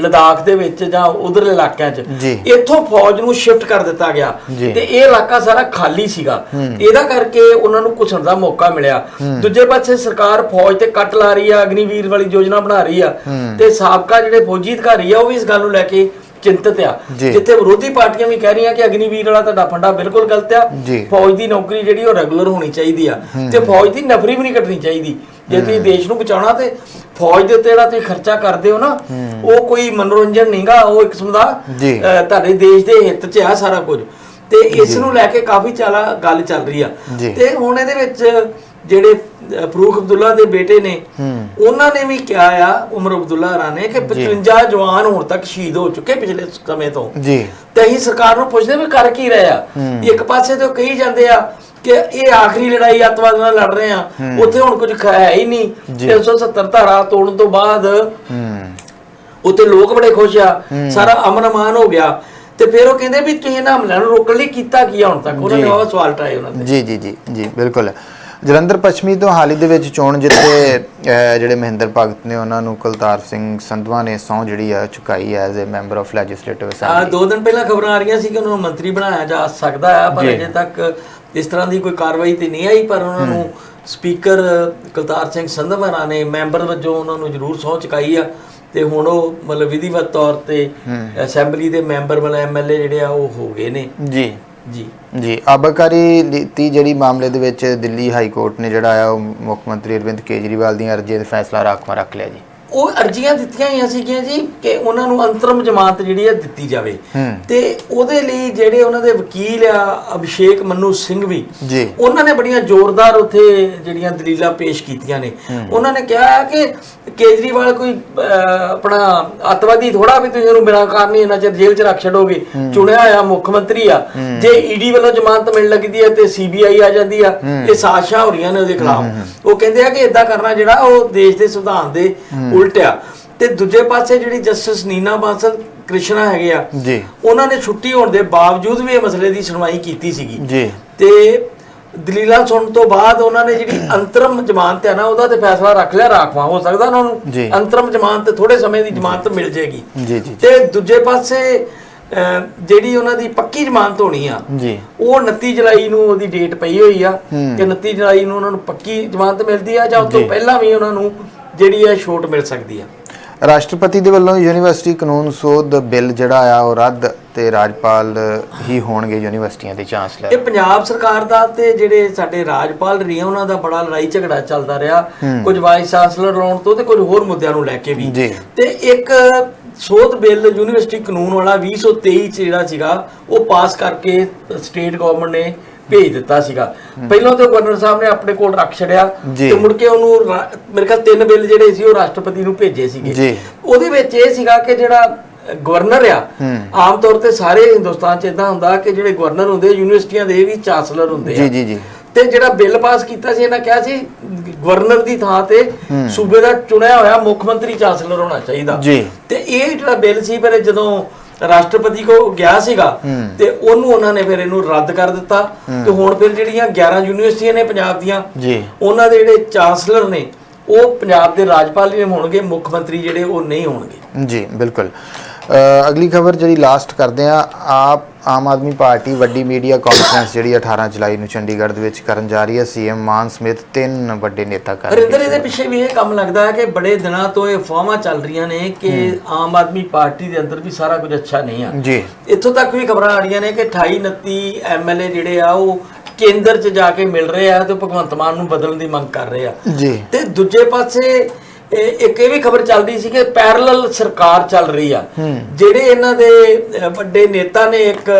ਲਦਾਖ ਦੇ ਵਿੱਚ ਜਾਂ ਉਧਰਲੇ ਇਲਾਕਿਆਂ 'ਚ। ਇੱਥੋਂ ਫੌਜ ਨੂੰ ਸ਼ਿਫਟ ਕਰ ਦਿੱਤਾ ਗਿਆ। ਤੇ ਇਹ ਇਲਾਕਾ ਸਾਰਾ ਖਾਲੀ ਸੀਗਾ। ਇਹਦਾ ਕਰਕੇ ਉਹਨਾਂ ਨੂੰ ਘੁਸਣ ਦਾ ਮੌਕਾ ਮਿਲਿਆ। ਦੂਜੇ ਪਾਸੇ ਸਰਕਾਰ ਫੌਜ ਤੇ ਕੱਟ ਲਾ ਰਹੀ ਆ ਅਗਨੀਵੀਰ ਵਾਲੀ ਯੋਜਨਾ ਬਣਾ ਰਹੀ ਆ। ਤੇ ਸਾਬਕਾ ਜਿਹੜੇ ਫੌਜੀ ਅਧਿਕਾਰੀ ਆ ਉਹ ਵੀ ਇਸ ਗੱਲ ਨੂੰ ਲੈ ਕੇ ਚਿੰਤਤ ਆ। ਜਿੱਥੇ ਵਿਰੋਧੀ ਪਾਰਟੀਆਂ ਵੀ ਕਹਿ ਰਹੀਆਂ ਕਿ ਅਗਨੀਵੀਰ ਵਾਲਾ ਤੁਹਾਡਾ ਫੰਡਾ ਬਿਲਕੁਲ ਗਲਤ ਆ। ਫੌਜ ਦੀ ਨੌਕਰੀ ਜਿਹੜੀ ਉਹ ਰੈਗੂਲਰ ਹੋਣੀ ਚਾਹੀਦੀ ਆ। ਤੇ ਫੌਜ ਦੀ ਨਫਰੀ ਵੀ ਨਹੀਂ ਕੱਟਣੀ ਚਾਹੀਦੀ। ਜੇ ਤੁਸੀਂ ਦੇਸ਼ ਨੂੰ ਬਚਾਉਣਾ ਤੇ ਫੌਜ ਦੇ ਉੱਤੇ ਜਿਹੜਾ ਤੁਸੀਂ ਖਰਚਾ ਕਰਦੇ ਹੋ ਨਾ ਉਹ ਕੋਈ ਮਨੋਰੰਜਨ ਨਹੀਂਗਾ ਉਹ ਇੱਕ ਕਿਸਮ ਦਾ ਤੁਹਾਡੇ ਦੇਸ਼ ਦੇ ਹਿੱਤ 'ਚ ਆ ਸਾਰਾ ਕੁਝ। ਤੇ ਇਸ ਨੂੰ ਲੈ ਕੇ ਕਾਫੀ ਚਾਲਾ ਗੱਲ ਚੱਲ ਰਹੀ ਆ। ਤੇ ਹੁਣ ਇਹਦੇ ਵਿੱਚ ਜਿਹੜੇ ਫਰੂਖ ਅਬਦੁੱਲਾ ਦੇ ਬੇਟੇ ਨੇ ਉਹਨਾਂ ਨੇ ਵੀ ਕਿਹਾ ਆ ਉਮਰ ਅਬਦੁੱਲਾ ਨੇ ਕਿ 55 ਜਵਾਨ ਹੁਣ ਤੱਕ ਸ਼ਹੀਦ ਹੋ ਚੁੱਕੇ ਪਿਛਲੇ ਸਮੇਂ ਤੋਂ। ਜੀ। ਤੇ ਅਸੀਂ ਸਰਕਾਰ ਨੂੰ ਪੁੱਛਦੇ ਵੀ ਕਰ ਕੀ ਰਹੇ ਆ। ਇੱਕ ਪਾਸੇ ਤੇ ਕਹੀ ਜਾਂਦੇ ਆ ਕਿ ਇਹ ਆਖਰੀ ਲੜਾਈ ਅੱਤਵਾਦ ਨਾਲ ਲੜ ਰਹੇ ਆ। ਉੱਥੇ ਹੁਣ ਕੁਝ ਖ- ਹੈ ਨਹੀਂ। 370 ਧਾਰਾ ਤੋੜਨ ਤੋਂ ਬਾਅਦ ਉੱਥੇ ਲੋਕ ਬੜੇ ਖੁਸ਼ ਆ। ਸਾਰਾ ਅਮਨ ਅਮਾਨ ਹੋ ਗਿਆ। ਤੇ ਫਿਰ ਉਹ ਕਹਿੰਦੇ ਵੀ ਤੁਸੀਂ ਇਹਨਾਂ ਹਮਲਿਆਂ ਨੂੰ ਰੋਕਣ ਲਈ ਕੀਤਾ ਕੀ ਆ ਹੁਣ ਤੱਕ? ਉਹਨਾਂ ਨੇ ਉਹ ਸਵਾਲ ਟਾਏ ਉਹਨਾਂ ਦੇ ਜੀ ਜੀ ਜੀ ਜੀ ਬਿਲਕੁਲ। ਜਲੰਧਰ ਪੱਛਮੀ ਤੋਂ ਹਾਲ ਦੇ ਵਿੱਚ ਚੋਣ ਜਿੱਤੇ ਜਿਹੜੇ ਮਹਿੰਦਰ ਭਗਤ ਨੇ ਉਹਨਾਂ ਨੂੰ ਕੁਲਤਾਰ ਸਿੰਘ ਸੰਧਵਾ ਨੇ ਸਹੁੰ ਜਿਹੜੀ ਆ ਚੁਕਾਈ as uh member of legislative uh assembly ਦੋ ਦਿਨ ਪਹਿਲਾਂ ਖਬਰਾਂ ਆ ਰਹੀਆਂ ਸੀ ਕਿ ਉਹਨਾਂ ਨੂੰ ਮੰਤਰੀ ਬਣਾਇਆ ਜਾ ਸਕਦਾ ਹੈ ਪਰ। ਅਜੇ ਤੱਕ ਇਸ ਤਰ੍ਹਾਂ ਦੀ ਕੋਈ ਕਾਰਵਾਈ ਤੇ ਨਹੀਂ ਆਈ ਪਰ ਉਹਨਾਂ ਨੂੰ ਸਪੀਕਰ ਕੁਲਤਾਰ ਸਿੰਘ ਸੰਧਵਾਰਾ ਨੇ ਮੈਂਬਰ ਵਜੋਂ ਉਹਨਾਂ ਨੂੰ ਜ਼ਰੂਰ ਸਹੁੰ ਚੁਕਾਈ ਆ ਤੇ ਹੁਣ ਉਹ ਮਤਲਬ ਵਿਧੀਵਤ ਤੌਰ ਤੇ ਅਸੈਂਬਲੀ ਦੇ ਮੈਂਬਰ ਮਤਲਬ ਐਮਐਲਏ ਜਿਹੜੇ ਆ ਉਹ ਹੋ ਗਏ ਨੇ। ਜੀ। ਜੀ। ਜੀ, ਆਬਕਾਰੀ ਨੀਤੀ ਜਿਹੜੀ ਮਾਮਲੇ ਦੇ ਵਿੱਚ ਦਿੱਲੀ ਹਾਈ ਕੋਰਟ ਨੇ ਜਿਹੜਾ ਆ ਉਹ ਮੁੱਖ ਮੰਤਰੀ ਅਰਵਿੰਦ ਕੇਜਰੀਵਾਲ ਦੀਆਂ ਅਰਜ਼ੀਆਂ ਦੇ ਫੈਸਲਾ ਰਾਖਵਾਂ ਰੱਖ ਲਿਆ ਜੀ। ਉਹ ਅਰਜ਼ੀਆਂ ਦਿੱਤੀਆਂ ਹੋਈਆਂ ਸੀਗੀਆਂ ਜੀ ਕਿ ਉਹਨਾਂ ਨੂੰ ਅੰਤਰਮ ਜ਼ਮਾਨਤ ਜਿਹੜੀ ਹੈ ਦਿੱਤੀ ਜਾਵੇ। ਤੇ ਉਹਦੇ ਲਈ ਜਿਹੜੇ ਉਹਨਾਂ ਦੇ ਵਕੀਲ ਆ ਅਭਿਸ਼ੇਕ ਮੰਨੂ ਸਿੰਘ ਵੀ ਜੀ। ਉਹਨਾਂ ਨੇ ਬੜੀਆਂ ਜ਼ੋਰਦਾਰ ਉੱਥੇ ਜਿਹੜੀਆਂ ਦਲੀਲਾਂ ਪੇਸ਼ ਕੀਤੀਆਂ ਨੇ। ਉਹਨਾਂ ਨੇ ਕਿਹਾ ਕਿ ਕੇਜਰੀਵਾਲ ਕੋਈ ਆਪਣਾ ਅੱਤਵਾਦੀ ਥੋੜਾ ਵੀ ਤੁਸੀਂ ਉਹਨੂੰ ਬਿਨਾਂ ਕਾਰਨ ਇਹਨਾਂ ਚਿਰ ਜੇਲ੍ਹ 'ਚ ਰੱਖ ਛੱਡੋਗੇ। ਚੁਣਿਆ ਹੋਇਆ ਮੁੱਖ ਮੰਤਰੀ ਆ। ਜੇ ਈਡੀ ਵੱਲੋਂ ਜ਼ਮਾਨਤ ਮਿਲਣ ਲੱਗਦੀ ਹੈ ਤੇ ਸੀਬੀਆਈ ਆ ਜਾਂਦੀ ਆ। ਇਹ ਸਾਜ਼ਿਸ਼ਾਂ ਹੋ ਰਹੀਆਂ ਨੇ ਉਹਦੇ ਖਿਲਾਫ। ਉਹ ਕਹਿੰਦੇ ਆ ਕਿ ਇਦਾਂ ਕਰਨਾ ਜਿਹੜਾ ਉਹ ਦੇਸ਼ ਦੇ ਸੰਵਿਧਾਨ ਦੇ ਉਲਟ ਆ ਤੇ ਦੂਜੇ ਪਾਸੇ ਜਿਹੜੀ ਜਸਟਿਸ ਨੀਨਾ ਬਾਂਸਲ ਕ੍ਰਿਸ਼ਨਾ ਹੈਗੇ ਆ ਜੀ। ਉਹਨਾਂ ਨੇ ਛੁੱਟੀ ਹੋਣ ਦੇ ਬਾਵਜੂਦ ਵੀ ਇਹ ਮਸਲੇ ਦੀ ਸੁਣਵਾਈ ਕੀਤੀ ਸੀਗੀ। ਜੀ। ਤੇ ਦਲੀਲਾਂ ਸੁਣਨ ਤੋਂ ਬਾਅਦ ਉਹਨਾਂ ਨੇ ਜਿਹੜੀ ਅੰਤਰਮ ਜ਼ਮਾਨਤ ਹੈ ਨਾ ਉਹਦਾ ਤੇ ਫੈਸਲਾ ਰੱਖ ਲਿਆ ਰਾਖਵਾ। ਹੋ ਸਕਦਾ ਉਹਨਾਂ। ਨੂੰ ਅੰਤਰਮ ਜ਼ਮਾਨਤ ਥੋੜੇ ਸਮੇਂ ਦੀ ਜ਼ਮਾਨਤ ਮਿਲ ਜੇਗੀ ਜੀ ਜੀ ਤੇ ਦੂਜੇ ਪਾਸੇ ਜਿਹੜੀ ਉਹਨਾਂ ਦੀ ਪੱਕੀ ਜ਼ਮਾਨਤ ਹੋਣੀ ਆ ਜੀ। ਉਹ 29 ਜੁਲਾਈ ਨੂੰ ਉਹਦੀ ਡੇਟ ਪਈ ਹੋਈ ਆ ਕਿ 29 ਜੁਲਾਈ ਨੂੰ ਉਹਨਾਂ ਨੂੰ ਪੱਕੀ ਜ਼ਮਾਨਤ ਮਿਲਦੀ ਆ ਜਾਂ ਉਸ ਤੋਂ। ਪਹਿਲਾਂ ਵੀ ਉਹਨਾਂ ਨੂੰ ਜਿਹੜੀ ਹੈ ਛੋਟ ਮਿਲ ਸਕਦੀ ਆ। ਰਾਸ਼ਟਰਪਤੀ ਦੇ ਵੱਲੋਂ ਯੂਨੀਵਰਸਿਟੀ ਕਾਨੂੰਨ ਸੋਧ ਬਿੱਲ ਜਿਹੜਾ ਆ ਉਹ ਰੱਦ ਤੇ ਰਾਜਪਾਲ ਹੀ ਹੋਣਗੇ ਯੂਨੀਵਰਸਿਟੀਆਂ ਦੇ ਚਾਂਸਲਰ। ਇਹ ਪੰਜਾਬ ਸਰਕਾਰ ਦਾ ਤੇ ਜਿਹੜੇ ਸਾਡੇ ਰਾਜਪਾਲ ਰਹੀ ਉਹਨਾਂ ਦਾ ਬੜਾ ਲੜਾਈ ਝਗੜਾ ਚੱਲਦਾ ਰਿਹਾ। ਕੁਝ ਵਾਈਸ ਚਾਂਸਲਰ ਲਾਉਣ ਤੋਂ ਤੇ ਕੁਝ ਹੋਰ ਮੁੱਦਿਆਂ ਨੂੰ ਲੈ ਕੇ ਵੀ। ਤੇ ਇੱਕ ਸੋਧ ਬਿੱਲ ਯੂਨੀਵਰਸਿਟੀ ਕਾਨੂੰਨ ਵਾਲਾ 2023 ਚ ਜਿਹੜਾ ਸੀਗਾ ਉਹ ਪਾਸ ਕਰਕੇ ਸਟੇਟ ਗਵਰਨਮੈਂਟ ਨੇ ਭੇਜ ਦਿੱਤਾ ਸੀਗਾ। ਪਹਿਲਾਂ ਤੇ ਗਵਰਨਰ ਸਾਹਿਬ ਨੇ ਆਪਣੇ ਕੋਲ ਰੱਖ ਛੜਿਆ। ਤੇ ਮੁੜ ਕੇ ਉਹਨੂੰ ਮੇਰੇ ਖਿਆਲ ਤਿੰਨ ਬਿੱਲ ਜਿਹੜੇ ਸੀ ਉਹ ਰਾਸ਼ਟਰਪਤੀ ਨੂੰ ਭੇਜੇ ਸੀਗੇ। ਉਹਦੇ ਵਿੱਚ ਇਹ ਸੀਗਾ ਕਿ ਜਿਹੜਾ ਗਵਰਨਰ ਆ ਆਮ ਤੌਰ ਤੇ ਸਾਰੇ ਹਿੰਦੁਸਤਾਨ ਚ ਇਦਾਂ ਹੁੰਦਾ ਕਿ ਜਿਹੜੇ ਗਵਰਨਰ ਹੁੰਦੇ ਯੂਨੀਵਰਸਿਟੀਆਂ ਦੇ ਵੀ ਚਾਂਸਲਰ ਹੁੰਦੇ ਆ। ਜੀ ਜੀ ਤੇ ਜਿਹੜਾ ਬਿੱਲ ਪਾਸ ਕੀਤਾ ਸੀ ਇਹਨਾਂ ਕਿਹਾ ਸੀ ਗਵਰਨਰ ਦੀ ਥਾਂ ਤੇ ਸੂਬੇ ਦਾ ਚੁਣਿਆ ਹੋਇਆ ਮੁੱਖ ਮੰਤਰੀ ਚਾਂਸਲਰ ਹੋਣਾ ਚਾਹੀਦਾ। ਜੀ। ਤੇ ਇਹ ਜਿਹੜਾ ਬਿੱਲ ਸੀ ਫਿਰ ਜਦੋਂ ਰਾਸ਼ਟਰਪਤੀ ਕੋ ਗਿਆ ਸੀਗਾ ਤੇ ਉਹਨੂੰ ਉਹਨਾਂ ਨੇ ਫਿਰ ਇਹਨੂੰ ਰੱਦ ਕਰ ਦਿੱਤਾ ਤੇ ਹੁਣ ਫਿਰ ਜਿਹੜੀਆਂ 11 ਯੂਨੀਵਰਸਿਟੀਆਂ ਨੇ ਪੰਜਾਬ ਦੀਆਂ ਜੀ। ਉਹਨਾਂ ਦੇ ਜਿਹੜੇ ਚਾਂਸਲਰ ਨੇ ਉਹ ਪੰਜਾਬ ਦੇ ਰਾਜਪਾਲ ਹੀ ਹੋਣਗੇ ਮੁੱਖ ਮੰਤਰੀ ਜਿਹੜੇ ਉਹ ਨਹੀਂ ਹੋਣਗੇ। ਜੀ ਬਿਲਕੁਲ। ਅਗਲੀ ਖਬਰ ਜਿਹੜੀ ਲਾਸਟ ਕਰਦੇ ਆ ਆਪ ਆਮ ਆਦਮੀ ਪਾਰਟੀ ਵੱਡੀ ਮੀਡੀਆ ਕਾਨਫਰੰਸ ਜਿਹੜੀ 18 ਜੁਲਾਈ ਨੂੰ ਚੰਡੀਗੜ੍ਹ ਦੇ ਵਿੱਚ ਕਰਨ ਜਾ ਰਹੀ ਹੈ ਸੀਐਮ ਮਾਨ ਸਮੇਤ ਤਿੰਨ ਵੱਡੇ ਨੇਤਾ ਹਰਿੰਦਰ ਕਰਨਗੇ ਇਹਦੇ ਪਿੱਛੇ ਵੀ ਇਹ ਕੰਮ ਲੱਗਦਾ ਹੈ ਕਿ ਬੜੇ ਦਿਨਾਂ ਤੋਂ ਇਹ ਅਫਵਾਹਾਂ ਚੱਲ ਰਹੀਆਂ ਨੇ ਕਿ ਆਮ ਆਦਮੀ ਪਾਰਟੀ ਦੇ ਅੰਦਰ ਵੀ ਸਾਰਾ ਕੁਝ ਅੱਛਾ ਨਹੀਂ ਆ। ਜੀ। ਇੱਥੋਂ ਤੱਕ ਵੀ ਖਬਰਾਂ ਆ ਰਹੀਆਂ ਨੇ ਕਿ 28 29 ਐਮਐਲਏ ਜਿਹੜੇ ਆ ਉਹ ਕੇਂਦਰ 'ਚ ਜਾ ਕੇ ਮਿਲ ਰਹੇ ਆ ਤੇ ਭਗਵੰਤ ਮਾਨ ਨੂੰ ਬਦਲਣ ਦੀ ਮੰਗ ਕਰ ਰਹੇ ਆ। ਜੀ। ਤੇ ਦੂਜੇ ਪਾਸੇ ਇਹ- ਇੱਕ ਇਹ ਵੀ ਖਬਰ ਚੱਲਦੀ ਸੀ ਕਿ ਪੈਰਲਲ ਸਰਕਾਰ ਚੱਲ ਰਹੀ ਆ। ਜਿਹੜੇ ਇਹਨਾਂ ਦੇ ਵੱਡੇ ਨੇਤਾ ਨੇ ਇੱਕ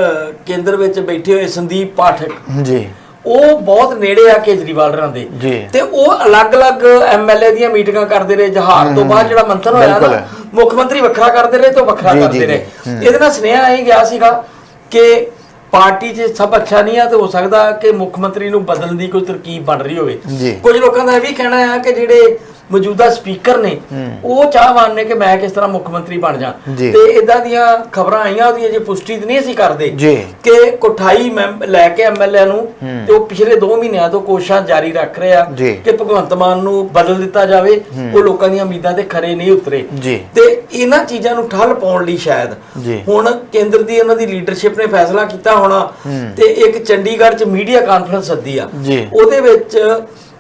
ਕੇਂਦਰ ਵਿੱਚ ਬੈਠੇ ਹੋਏ ਸੰਦੀਪ ਪਾਠਕ। ਜੀ। ਉਹ ਬਹੁਤ ਨੇੜੇ ਆ ਕੇਜਰੀਵਾਲ ਰਾਂ ਦੇ। ਤੇ ਉਹ ਅਲੱਗ-ਅਲੱਗ ਐਮਐਲਏ ਦੀਆਂ ਮੀਟਿੰਗਾਂ ਕਰਦੇ ਰਹੇ ਜਹਾਰ ਤੋਂ ਬਾਅਦ ਜਿਹੜਾ ਮੰਥਨ ਹੋਇਆ। ਨਾ ਮੁੱਖ ਮੰਤਰੀ ਵੱਖਰਾ ਕਰਦੇ ਰਹੇ ਤੋਂ ਵੱਖਰਾ ਕਰਦੇ ਰਹੇ। ਇਹਦੇ ਨਾਲ ਸੁਨੇਹਾ ਇਹ ਗਿਆ ਸੀਗਾ ਕਿ ਪਾਰਟੀ 'ਚ ਸਭ ਅੱਛਾ ਨਹੀਂ ਆ ਤੇ ਹੋ ਸਕਦਾ ਕਿ ਮੁੱਖ ਮੰਤਰੀ ਨੂੰ ਬਦਲਣ ਦੀ ਕੋਈ ਤਰਕੀਬ ਬਣ ਰਹੀ ਹੋਵੇ। ਕੁਝ ਲੋਕਾਂ ਦਾ ਇਹ ਵੀ ਕਹਿਣਾ ਆ ਕਿ ਜਿਹੜੇ ਮੌਜੂਦਾ ਸਪੀਕਰ ਨੇ ਉਹ ਚਾਹਵਾਨ ਨੇ ਕਿ ਮੈਂ ਕਿਸ ਤਰ੍ਹਾਂ ਮੁੱਖ ਮੰਤਰੀ ਬਣ ਜਾ। ਤੇ ਇਦਾਂ ਦੀਆਂ ਖਬਰਾਂ ਆਈਆਂ ਉਹਦੀ ਜੇ ਪੁਸ਼ਟੀ ਨਹੀਂ ਅਸੀਂ ਕਰਦੇ। ਕਿ ਕੋਠਾਈ ਲੈ ਕੇ ਐਮਐਲਏ ਨੂੰ ਤੇ ਉਹ ਪਿਛਲੇ 2 ਮਹੀਨਿਆਂ ਤੋਂ ਕੋਸ਼ਿਸ਼ਾਂ ਜਾਰੀ ਰੱਖ ਰਹੇ। ਕਿ ਭਗਵੰਤ ਮਾਨ ਨੂੰ ਬਦਲ ਦਿੱਤਾ ਜਾਵੇ ਉਹ ਲੋਕਾਂ ਦੀਆਂ ਉਮੀਦਾਂ ਤੇ ਖਰੇ ਨਹੀਂ ਉਤਰੇ। ਤੇ ਇਹਨਾਂ ਚੀਜ਼ਾਂ ਨੂੰ ਠੱਲ ਪਾਉਣ ਲਈ ਸ਼ਾਇਦ। ਹੁਣ ਕੇਂਦਰ ਦੀ ਉਹਨਾਂ ਦੀ ਲੀਡਰਸ਼ਿਪ ਨੇ ਫੈਸਲਾ ਕੀਤਾ ਹੋਣਾ ਤੇ ਇੱਕ ਚੰਡੀਗੜ੍ਹ 'ਚ ਮੀਡੀਆ ਕਾਨਫਰੰਸ ਸੱਦੀ ਆ। ਉਹਦੇ ਵਿੱਚ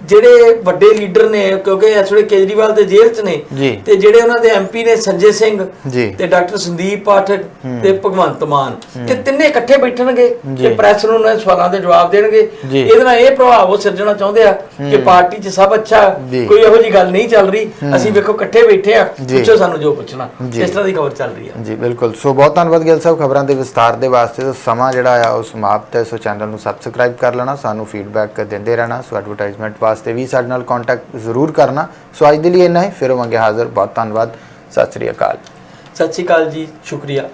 ਜਿਹੜੇ ਵੱਡੇ ਲੀਡਰ ਨੇ ਕਿਉਂਕਿ ਇਸ ਵੇਲੇ ਕੇਜਰੀਵਾਲ ਤੇ ਜੇਲ੍ਹ 'ਚ ਨੇ ਜੀ। ਤੇ ਜਿਹੜੇ ਉਹਨਾਂ ਦੇ ਐਮਪੀ ਨੇ ਸੰਜੇ ਸਿੰਘ ਜੀ। ਤੇ ਡਾਕਟਰ ਸੰਦੀਪ ਪਾਠਕ ਤੇ ਭਗਵੰਤ ਮਾਨ ਇਹ ਤਿੰਨੇ ਇਕੱਠੇ ਬੈਠਣਗੇ ਜੀ। ਤੇ ਪ੍ਰੈਸ ਨੂੰ ਉਹਨਾਂ ਦੇ ਸਵਾਲਾਂ ਦੇ ਜਵਾਬ ਦੇਣਗੇ ਜੀ। ਇਹਦੇ ਨਾਲ ਇਹ ਪ੍ਰਭਾਵ ਉਹ ਸਿਰਜਣਾ ਚਾਹੁੰਦੇ ਆ ਕਿ ਪਾਰਟੀ 'ਚ ਸਭ ਅੱਛਾ ਜੀ। ਕੋਈ ਇਹੋ ਜੀ ਗੱਲ ਨਹੀਂ ਚੱਲ ਰਹੀ ਅਸੀਂ ਵੇਖੋ ਇਕੱਠੇ ਬੈਠੇ ਆ ਜੀ। ਪੁੱਛੋ ਸਾਨੂੰ ਜੋ ਪੁੱਛਣਾ ਜੀ। ਇਸ ਤਰ੍ਹਾਂ ਦੀ ਖਬਰ ਚੱਲ ਰਹੀ ਆ ਜੀ ਬਿਲਕੁਲ ਸੋ ਬਹੁਤ ਧੰਨਵਾਦ ਗਿੱਲ ਸਾਹਿਬ ਖਬਰਾਂ ਦੇ ਵਿਸਤਾਰ ਦੇ ਵਾਸਤੇ ਸੋ ਸਮਾਂ ਜਿਹੜਾ ਆ ਉਹ ਸਮਾਪਤ ਹੈ ਸੋ ਚੈਨਲ ਨੂੰ ਸਬਸਕ੍ਰਾਈਬ ਕਰ ਲੈਣਾ ਸਾਨੂੰ ਫੀਡਬੈਕ ਦਿੰਦੇ ਰਹਿਣਾ ਸੋ ਐਡਵਰਟਾਈਜ਼ਮੈਂਟ ਵਾਸਤੇ ਵੀ ਸਾਡੇ ਨਾਲ ਕੰਟੈਕਟ ਜ਼ਰੂਰ ਕਰਨਾ। ਸੋ ਅੱਜ ਦੇ ਲਈ ਇੰਨਾ ਹੀ। ਫਿਰ ਹੋਵਾਂਗੇ ਹਾਜ਼ਰ। ਬਹੁਤ ਧੰਨਵਾਦ। ਸਤਿ ਸ੍ਰੀ ਅਕਾਲ। ਸਤਿ ਸ਼੍ਰੀ ਅਕਾਲ ਜੀ। ਸ਼ੁਕਰੀਆ।